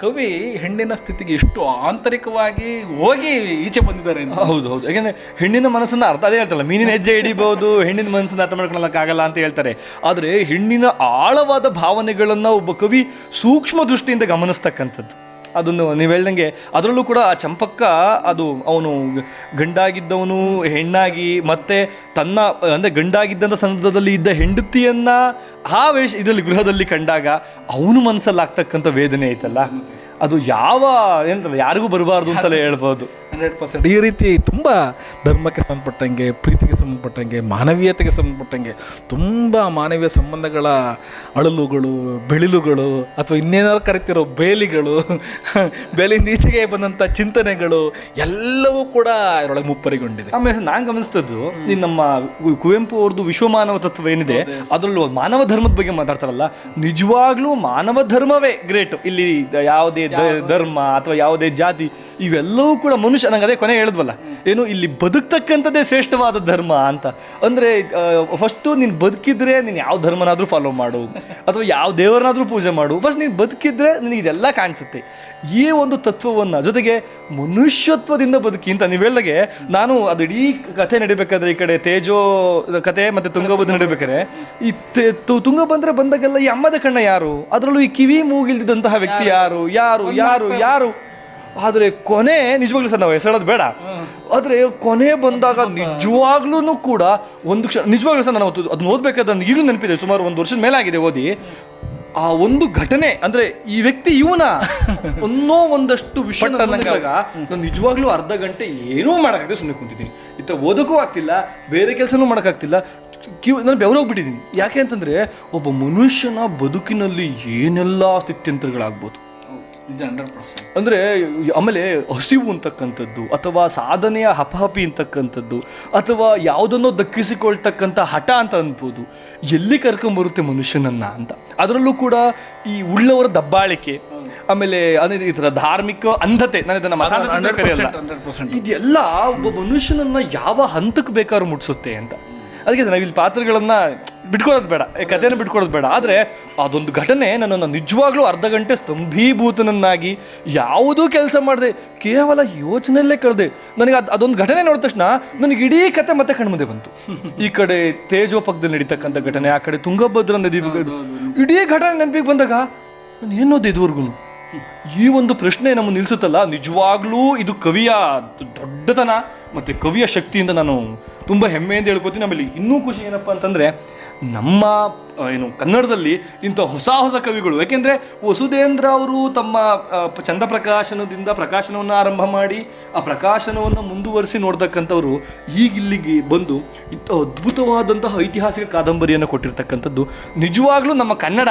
ಕವಿ ಹೆಣ್ಣಿನ ಸ್ಥಿತಿಗೆ ಎಷ್ಟು ಆಂತರಿಕವಾಗಿ ಹೋಗಿ ಈಚೆ ಬಂದಿದ್ದಾರೆ ಹೌದು ಹೌದು. ಯಾಕಂದ್ರೆ ಹೆಣ್ಣಿನ ಮನಸ್ಸನ್ನ ಅರ್ಥ, ಅದೇ ಹೇಳ್ತಲ್ಲ, ಮೀನಿನ ಹೆಜ್ಜೆ ಹಿಡಿಬಹುದು ಹೆಣ್ಣಿನ ಮನಸ್ಸನ್ನ ಅರ್ಥ ಮಾಡ್ಕೊಳ್ಳೋಕ್ಕಾಗಲ್ಲ ಅಂತ ಹೇಳ್ತಾರೆ. ಆದರೆ ಹೆಣ್ಣಿನ ಆಳವಾದ ಭಾವನೆಗಳನ್ನ ಒಬ್ಬ ಕವಿ ಸೂಕ್ಷ್ಮ ದೃಷ್ಟಿಯಿಂದ ಗಮನಿಸ್ತಕ್ಕಂಥದ್ದು. ಅದನ್ನು ನೀವು ಹೇಳ್ದಂಗೆ ಅದರಲ್ಲೂ ಕೂಡ ಆ ಚಂಪಕ್ಕ, ಅದು ಅವನು ಗಂಡಾಗಿದ್ದವನು, ಹೆಣ್ಣಾಗಿ, ಮತ್ತೆ ತನ್ನ, ಅಂದರೆ ಗಂಡಾಗಿದ್ದಂಥ ಸಂದರ್ಭದಲ್ಲಿ ಇದ್ದ ಹೆಂಡತಿಯನ್ನ ಆ ವೇಷ ಇದರಲ್ಲಿ ಗೃಹದಲ್ಲಿ ಕಂಡಾಗ ಅವನು ಮನಸ್ಸಲ್ಲಿ ಆಗ್ತಕ್ಕಂಥ ವೇದನೆ ಐತಲ್ಲ? ಅದು ಯಾವ, ಏನಂತಲ್ಲ, ಯಾರಿಗೂ ಬರಬಾರ್ದು ಅಂತಲೇ ಹೇಳ್ಬೋದು. Hundred percent. ಈ ರೀತಿ ತುಂಬ ಧರ್ಮಕ್ಕೆ ಸಂಬಂಧಪಟ್ಟಂಗೆ ಪ್ರೀತಿಗೆ ಸಂಬಂಧಪಟ್ಟಂಗೆ ಮಾನವೀಯತೆಗೆ ಸಂಬಂಧಪಟ್ಟಂಗೆ ತುಂಬ ಮಾನವೀಯ ಸಂಬಂಧಗಳ ಅಳಲುಗಳು ಬೆಳಿಲುಗಳು ಅಥವಾ ಇನ್ನೇನಾದ್ರು ಕರಿತಿರೋ ಬೇಲಿಗಳು ಬೇಲಿ ಈಚೆಗೆ ಬಂದಂಥ ಚಿಂತನೆಗಳು ಎಲ್ಲವೂ ಕೂಡ ಇದರೊಳಗೆ ಮುಪ್ಪರಿಗೊಂಡಿದೆ. ಆಮೇಲೆ ನಾನು ಗಮನಿಸ್ತದ್ದು ಈ ನಮ್ಮ ಕುವೆಂಪು ಅವ್ರದ್ದು ವಿಶ್ವಮಾನವ ತತ್ವ ಏನಿದೆ ಅದರಲ್ಲೂ ಮಾನವ ಧರ್ಮದ ಬಗ್ಗೆ ಮಾತಾಡ್ತಾರಲ್ಲ ನಿಜವಾಗ್ಲೂ ಮಾನವ ಧರ್ಮವೇ ಗ್ರೇಟ್. ಇಲ್ಲಿ ಯಾವುದೇ? ಧರ್ಮ ಅಥವಾ ಯಾವುದೇ ಜಾತಿ ಇವೆಲ್ಲವೂ ಕೂಡ ಮನುಷ್ಯ ನಂಗೆ ಅದೇ ಕೊನೆ ಹೇಳಿದ್ವಲ್ಲ? ಏನು ಇಲ್ಲಿ ಬದುಕ್ತಕ್ಕಂಥದ್ದೇ ಶ್ರೇಷ್ಠವಾದ ಧರ್ಮ ಅಂತ. ಅಂದರೆ ಫಸ್ಟು ನೀನು ಬದುಕಿದ್ರೆ ನೀನು ಯಾವ ಧರ್ಮನಾದರೂ ಫಾಲೋ ಮಾಡು. ಅಥವಾ ಯಾವ ದೇವರನ್ನಾದರೂ ಪೂಜೆ ಮಾಡು. ಫಸ್ಟ್ ನೀನು ಬದುಕಿದ್ರೆ ನಿನಗೆ ಇದೆಲ್ಲ ಕಾಣಿಸುತ್ತೆ. ಈ ಒಂದು ತತ್ವವನ್ನು ಜೊತೆಗೆ ಮನುಷ್ಯತ್ವದಿಂದ ಬದುಕಿ ಅಂತ ನೀವು ಹೇಳಿದಾಗೆ ನಾನು ಅದು ಇಡೀ ಕಥೆ ನಡಿಬೇಕಾದ್ರೆ ಈ ಕಡೆ ತೇಜೋ ಕತೆ ಮತ್ತು ತುಂಗಭದ್ರ ನಡಿಬೇಕಾದ್ರೆ ಈ ತೇ ತು- ಬಂದರೆ ಬಂದಾಗೆಲ್ಲ ಈ ಅಮ್ಮದ ಕಣ್ಣ ಯಾರು? ಅದರಲ್ಲೂ ಈ ಕಿವಿ ಮೂಗಿಲ್ದಿದ್ದಂತಹ ವ್ಯಕ್ತಿ ಯಾರು? ಯಾರು? ಯಾರು? ಯಾರು? ಆದರೆ ಕೊನೆ ನಿಜವಾಗ್ಲೂ ಸರ್ ನಾವು ಹೆಸರಾದ್ ಬೇಡ. ಆದರೆ ಕೊನೆ ಬಂದಾಗ ನಿಜವಾಗ್ಲೂ ಕೂಡ ಒಂದು ಕ್ಷಣ ನಿಜವಾಗ್ಲೂ ಸರ್ ನಾನು ಅದನ್ನ ಓದ್ಬೇಕಾದ್ರೆ ನನಗೆ ಈಗಲೂ ನೆನಪಿದೆ ಸುಮಾರು ಒಂದು ವರ್ಷದ ಮೇಲೆ ಆಗಿದೆ ಓದಿ. ಆ ಒಂದು ಘಟನೆ ಅಂದ್ರೆ ಈ ವ್ಯಕ್ತಿ ಇವನ ಒಂದೋ ಒಂದಷ್ಟು ವಿಷಯ ನಾನು ನಿಜವಾಗ್ಲೂ ಅರ್ಧ ಗಂಟೆ ಏನೂ ಮಾಡೋಕ್ಕಾಗದೆ ಸುಮ್ಮನೆ ಕುಂತಿದ್ದೀನಿ. ಇತ್ತ ಓದಕ್ಕೂ ಆಗ್ತಿಲ್ಲ ಬೇರೆ ಕೆಲಸನೂ ಮಾಡೋಕ್ಕಾಗ್ತಿಲ್ಲ. ಕ್ಯೂ ನಾನು ಬೆವರೋಗ್ಬಿಟ್ಟಿದ್ದೀನಿ. ಯಾಕೆ ಅಂತಂದ್ರೆ ಒಬ್ಬ ಮನುಷ್ಯನ ಬದುಕಿನಲ್ಲಿ ಏನೆಲ್ಲ ಸ್ಥಿತ್ಯಂತರಗಳಾಗ್ಬೋದು. ಅಂದರೆ ಆಮೇಲೆ ಹಸಿವು ಅಂತಕ್ಕಂಥದ್ದು ಅಥವಾ ಸಾಧನೆಯ ಹಪಹಪಿ ಅಂತಕ್ಕಂಥದ್ದು ಅಥವಾ ಯಾವುದನ್ನೋ ದಕ್ಕಿಸಿಕೊಳ್ತಕ್ಕಂಥ ಹಠ ಅಂತ ಅನ್ಬೋದು. ಎಲ್ಲಿ ಕರ್ಕೊಂಬರುತ್ತೆ ಮನುಷ್ಯನನ್ನ ಅಂತ? ಅದರಲ್ಲೂ ಕೂಡ ಈ ಉಳ್ಳವರ ದಬ್ಬಾಳಿಕೆ ಆಮೇಲೆ ಅದೇ ಈ ಥರ ಧಾರ್ಮಿಕ ಅಂಧತೆ ನಾನು ಇದನ್ನು ಕರೆಯಲ್ಲ. ಇದೆಲ್ಲ ಒಬ್ಬ ಮನುಷ್ಯನನ್ನ ಯಾವ ಹಂತಕ್ಕೆ ಬೇಕಾದ್ರೂ ಮುಟ್ಸುತ್ತೆ ಅಂತ. ಅದಕ್ಕೆ ನಾವಿಲ್ಲಿ ಪಾತ್ರಗಳನ್ನ ಬಿಟ್ಕೊಡೋದು ಬೇಡ ಈ ಕಥೆನ ಬಿಟ್ಕೊಡೋದು ಬೇಡ. ಆದರೆ ಅದೊಂದು ಘಟನೆ ನನ್ನನ್ನು ನಿಜವಾಗ್ಲೂ ಅರ್ಧ ಗಂಟೆ ಸ್ತಂಭೀಭೂತನನ್ನಾಗಿ ಯಾವುದೂ ಕೆಲಸ ಮಾಡಿದೆ ಕೇವಲ ಯೋಚನೆಯಲ್ಲೇ ಕಳೆದೆ. ನನಗೆ ಅದು ಅದೊಂದು ಘಟನೆ ನೋಡಿದ ತಕ್ಷಣ ನನಗೆ ಇಡೀ ಕತೆ ಮತ್ತೆ ಕಣ್ಮುಂದೆ ಬಂತು. ಈ ಕಡೆ ತೇಜೋ ಪಕ್ಕದಲ್ಲಿ ನಡೀತಕ್ಕಂಥ ಘಟನೆ ಆ ಕಡೆ ತುಂಗಭದ್ರ ನದಿ ಇಡೀ ಘಟನೆ ನೆನಪಿಗೆ ಬಂದಾಗ ನಾನು ಏನೋದು ಇದುವರೆಗೂ? ಈ ಒಂದು ಪ್ರಶ್ನೆ ನಮ್ಮ ನಿಲ್ಸುತ್ತಲ್ಲ ನಿಜವಾಗ್ಲೂ ಇದು ಕವಿಯ ದೊಡ್ಡತನ ಮತ್ತೆ ಕವಿಯ ಶಕ್ತಿಯಿಂದ ನಾನು ತುಂಬ ಹೆಮ್ಮೆಯಿಂದ ಹೇಳ್ಕೊತೀನಿ. ಆಮೇಲೆ ಇನ್ನೂ ಖುಷಿ ಏನಪ್ಪ ಅಂತಂದ್ರೆ ನಮ್ಮ ಏನು ಕನ್ನಡದಲ್ಲಿ ಇಂಥ ಹೊಸ ಹೊಸ ಕವಿಗಳು. ಯಾಕೆಂದರೆ ವಸುಧೇಂದ್ರ ಅವರು ತಮ್ಮ ಚಂದ ಪ್ರಕಾಶನದಿಂದ ಪ್ರಕಾಶನವನ್ನು ಆರಂಭ ಮಾಡಿ ಆ ಪ್ರಕಾಶನವನ್ನು ಮುಂದುವರಿಸಿ ನೋಡ್ತಕ್ಕಂಥವ್ರು ಈಗಿಲ್ಲಿಗೆ ಬಂದು ಇಂಥ ಅದ್ಭುತವಾದಂತಹ ಐತಿಹಾಸಿಕ ಕಾದಂಬರಿಯನ್ನು ಕೊಟ್ಟಿರ್ತಕ್ಕಂಥದ್ದು. ನಿಜವಾಗ್ಲೂ ನಮ್ಮ ಕನ್ನಡ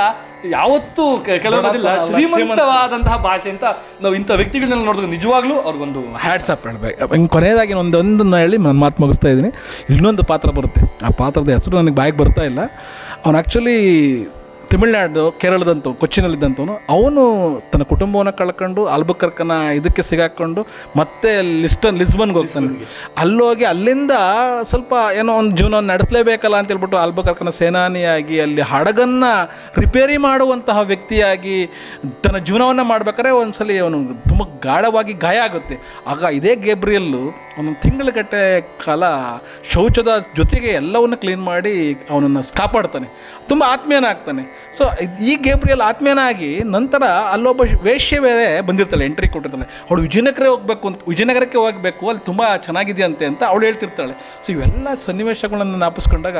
ಯಾವತ್ತೂ ಕೆ- ಕೆಳಗೋದಿಲ್ಲ ಶ್ರೀಮಂತವಾದಂತಹ ಭಾಷೆ ಅಂತ ನಾವು ಇಂಥ ವ್ಯಕ್ತಿಗಳನ್ನೆಲ್ಲ ನೋಡಿದ್ರೆ ನಿಜವಾಗ್ಲೂ ಅವ್ರಿಗೊಂದು ಹ್ಯಾಟ್ಸ್ ಅಪ್ ಹೇಳ್ಬೇಕು ಹಿಂಗೆ ಕೊನೆಯದಾಗಿ ಒಂದೊಂದನ್ನು ಹೇಳಿ ನಾನು ಮಾತು ಮುಗಿಸ್ತಾ ಇದ್ದೀನಿ. ಇನ್ನೊಂದು ಪಾತ್ರ ಬರುತ್ತೆ. ಆ ಪಾತ್ರದ ಹೆಸರು ನನಗೆ ಬಾಯಿಗೆ ಬರ್ತಾ ಇಲ್ಲ. ಅವನು ಆ್ಯಕ್ಚುಲಿ ತಮಿಳ್ನಾಡು ಕೇರಳದಂತು ಕೊಚ್ಚಿನಲ್ಲಿದ್ದಂಥವನು ಅವನು ತನ್ನ ಕುಟುಂಬವನ್ನು ಕಳ್ಕೊಂಡು ಅಲ್ಬಕರ್ಕನ ಇದಕ್ಕೆ ಸಿಗಾಕೊಂಡು ಮತ್ತೆ ಲಿಸ್ಟನ್ ಲಿಸ್ಬನ್ಗೆ ಹೋಗ್ತಾನೆ. ಅಲ್ಲೋಗಿ ಅಲ್ಲಿಂದ ಸ್ವಲ್ಪ ಏನೋ ಒಂದು ಜೀವನ ನಡೆಸಲೇಬೇಕಲ್ಲ ಅಂತ ಹೇಳ್ಬಿಟ್ಟು ಆಲ್ಬಕರ್ಕನ ಸೇನಾನಿಯಾಗಿ ಅಲ್ಲಿ ಹಡಗನ್ನು ರಿಪೇರಿ ಮಾಡುವಂತಹ ವ್ಯಕ್ತಿಯಾಗಿ ತನ್ನ ಜೀವನವನ್ನು ಮಾಡ್ಬೇಕಾದ್ರೆ ಒಂದ್ಸಲಿ ಅವನು ತುಂಬ ಗಾಢವಾಗಿ ಗಾಯ ಆಗುತ್ತೆ. ಆಗ ಇದೇ ಗೇಬ್ರಿಯಲ್ಲು ಒಂದು ತಿಂಗಳಗಟ್ಟೆ ಕಾಲ ಶೌಚದ ಜೊತೆಗೆ ಎಲ್ಲವನ್ನು ಕ್ಲೀನ್ ಮಾಡಿ ಅವನನ್ನು ಕಾಪಾಡ್ತಾನೆ. ತುಂಬ ಆತ್ಮೀಯನಾಗ್ತಾನೆ ಸೊ ಈ ಗೇಬ್ರಿಯಲ್ ಆತ್ಮೀಯನಾಗಿ ನಂತರ ಅಲ್ಲೊಬ್ಬ ವೇಶ್ಯ ಬೇರೆ ಬಂದಿರ್ತಾಳೆ ಎಂಟ್ರಿ ಕೊಟ್ಟಿರ್ತಾಳೆ. ಅವಳು ವಿಜಯನಗರ ಹೋಗ್ಬೇಕು ಅಂತ, ವಿಜಯನಗರಕ್ಕೆ ಹೋಗಬೇಕು, ಅಲ್ಲಿ ತುಂಬ ಚೆನ್ನಾಗಿದೆಯಂತೆ ಅಂತ ಅವಳು ಹೇಳ್ತಿರ್ತಾಳೆ. ಸೊ ಇವೆಲ್ಲ ಸನ್ನಿವೇಶಗಳನ್ನು ನಾಪಿಸ್ಕೊಂಡಾಗ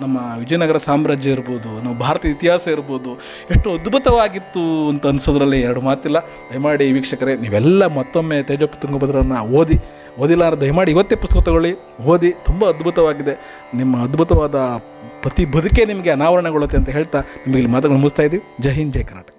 ನಮ್ಮ ವಿಜಯನಗರ ಸಾಮ್ರಾಜ್ಯ ಇರ್ಬೋದು, ನಮ್ಮ ಭಾರತ ಇತಿಹಾಸ ಇರ್ಬೋದು, ಎಷ್ಟು ಅದ್ಭುತವಾಗಿತ್ತು ಅಂತ ಅನ್ಸೋದ್ರಲ್ಲಿ ಎರಡು ಮಾತಿಲ್ಲ. ದಯಮಾಡಿ ವೀಕ್ಷಕರೇ, ನೀವೆಲ್ಲ ಮತ್ತೊಮ್ಮೆ ತೇಜಪ್ಪ ತುಂಗಭದ್ರನ್ನ ಓದಿ, ಓದಿಲ್ಲ ದಯಮಾಡಿ ಇವತ್ತೇ ಪುಸ್ತಕ ತಗೊಳ್ಳಿ, ಓದಿ, ತುಂಬ ಅದ್ಭುತವಾಗಿದೆ. ನಿಮ್ಮ ಅದ್ಭುತವಾದ ಪ್ರತಿ ಬದುಕೇ ನಿಮಗೆ ಅನಾವರಣಗೊಳ್ಳುತ್ತೆ ಅಂತ ಹೇಳ್ತಾ ನಿಮಗೆ ಇಲ್ಲಿ ಮಾತುಗಳು ಮುಗಿಸ್ತಾ ಇದ್ದೀವಿ. ಜೈ ಹಿಂದ್, ಜೈ ಕರ್ನಾಟಕ.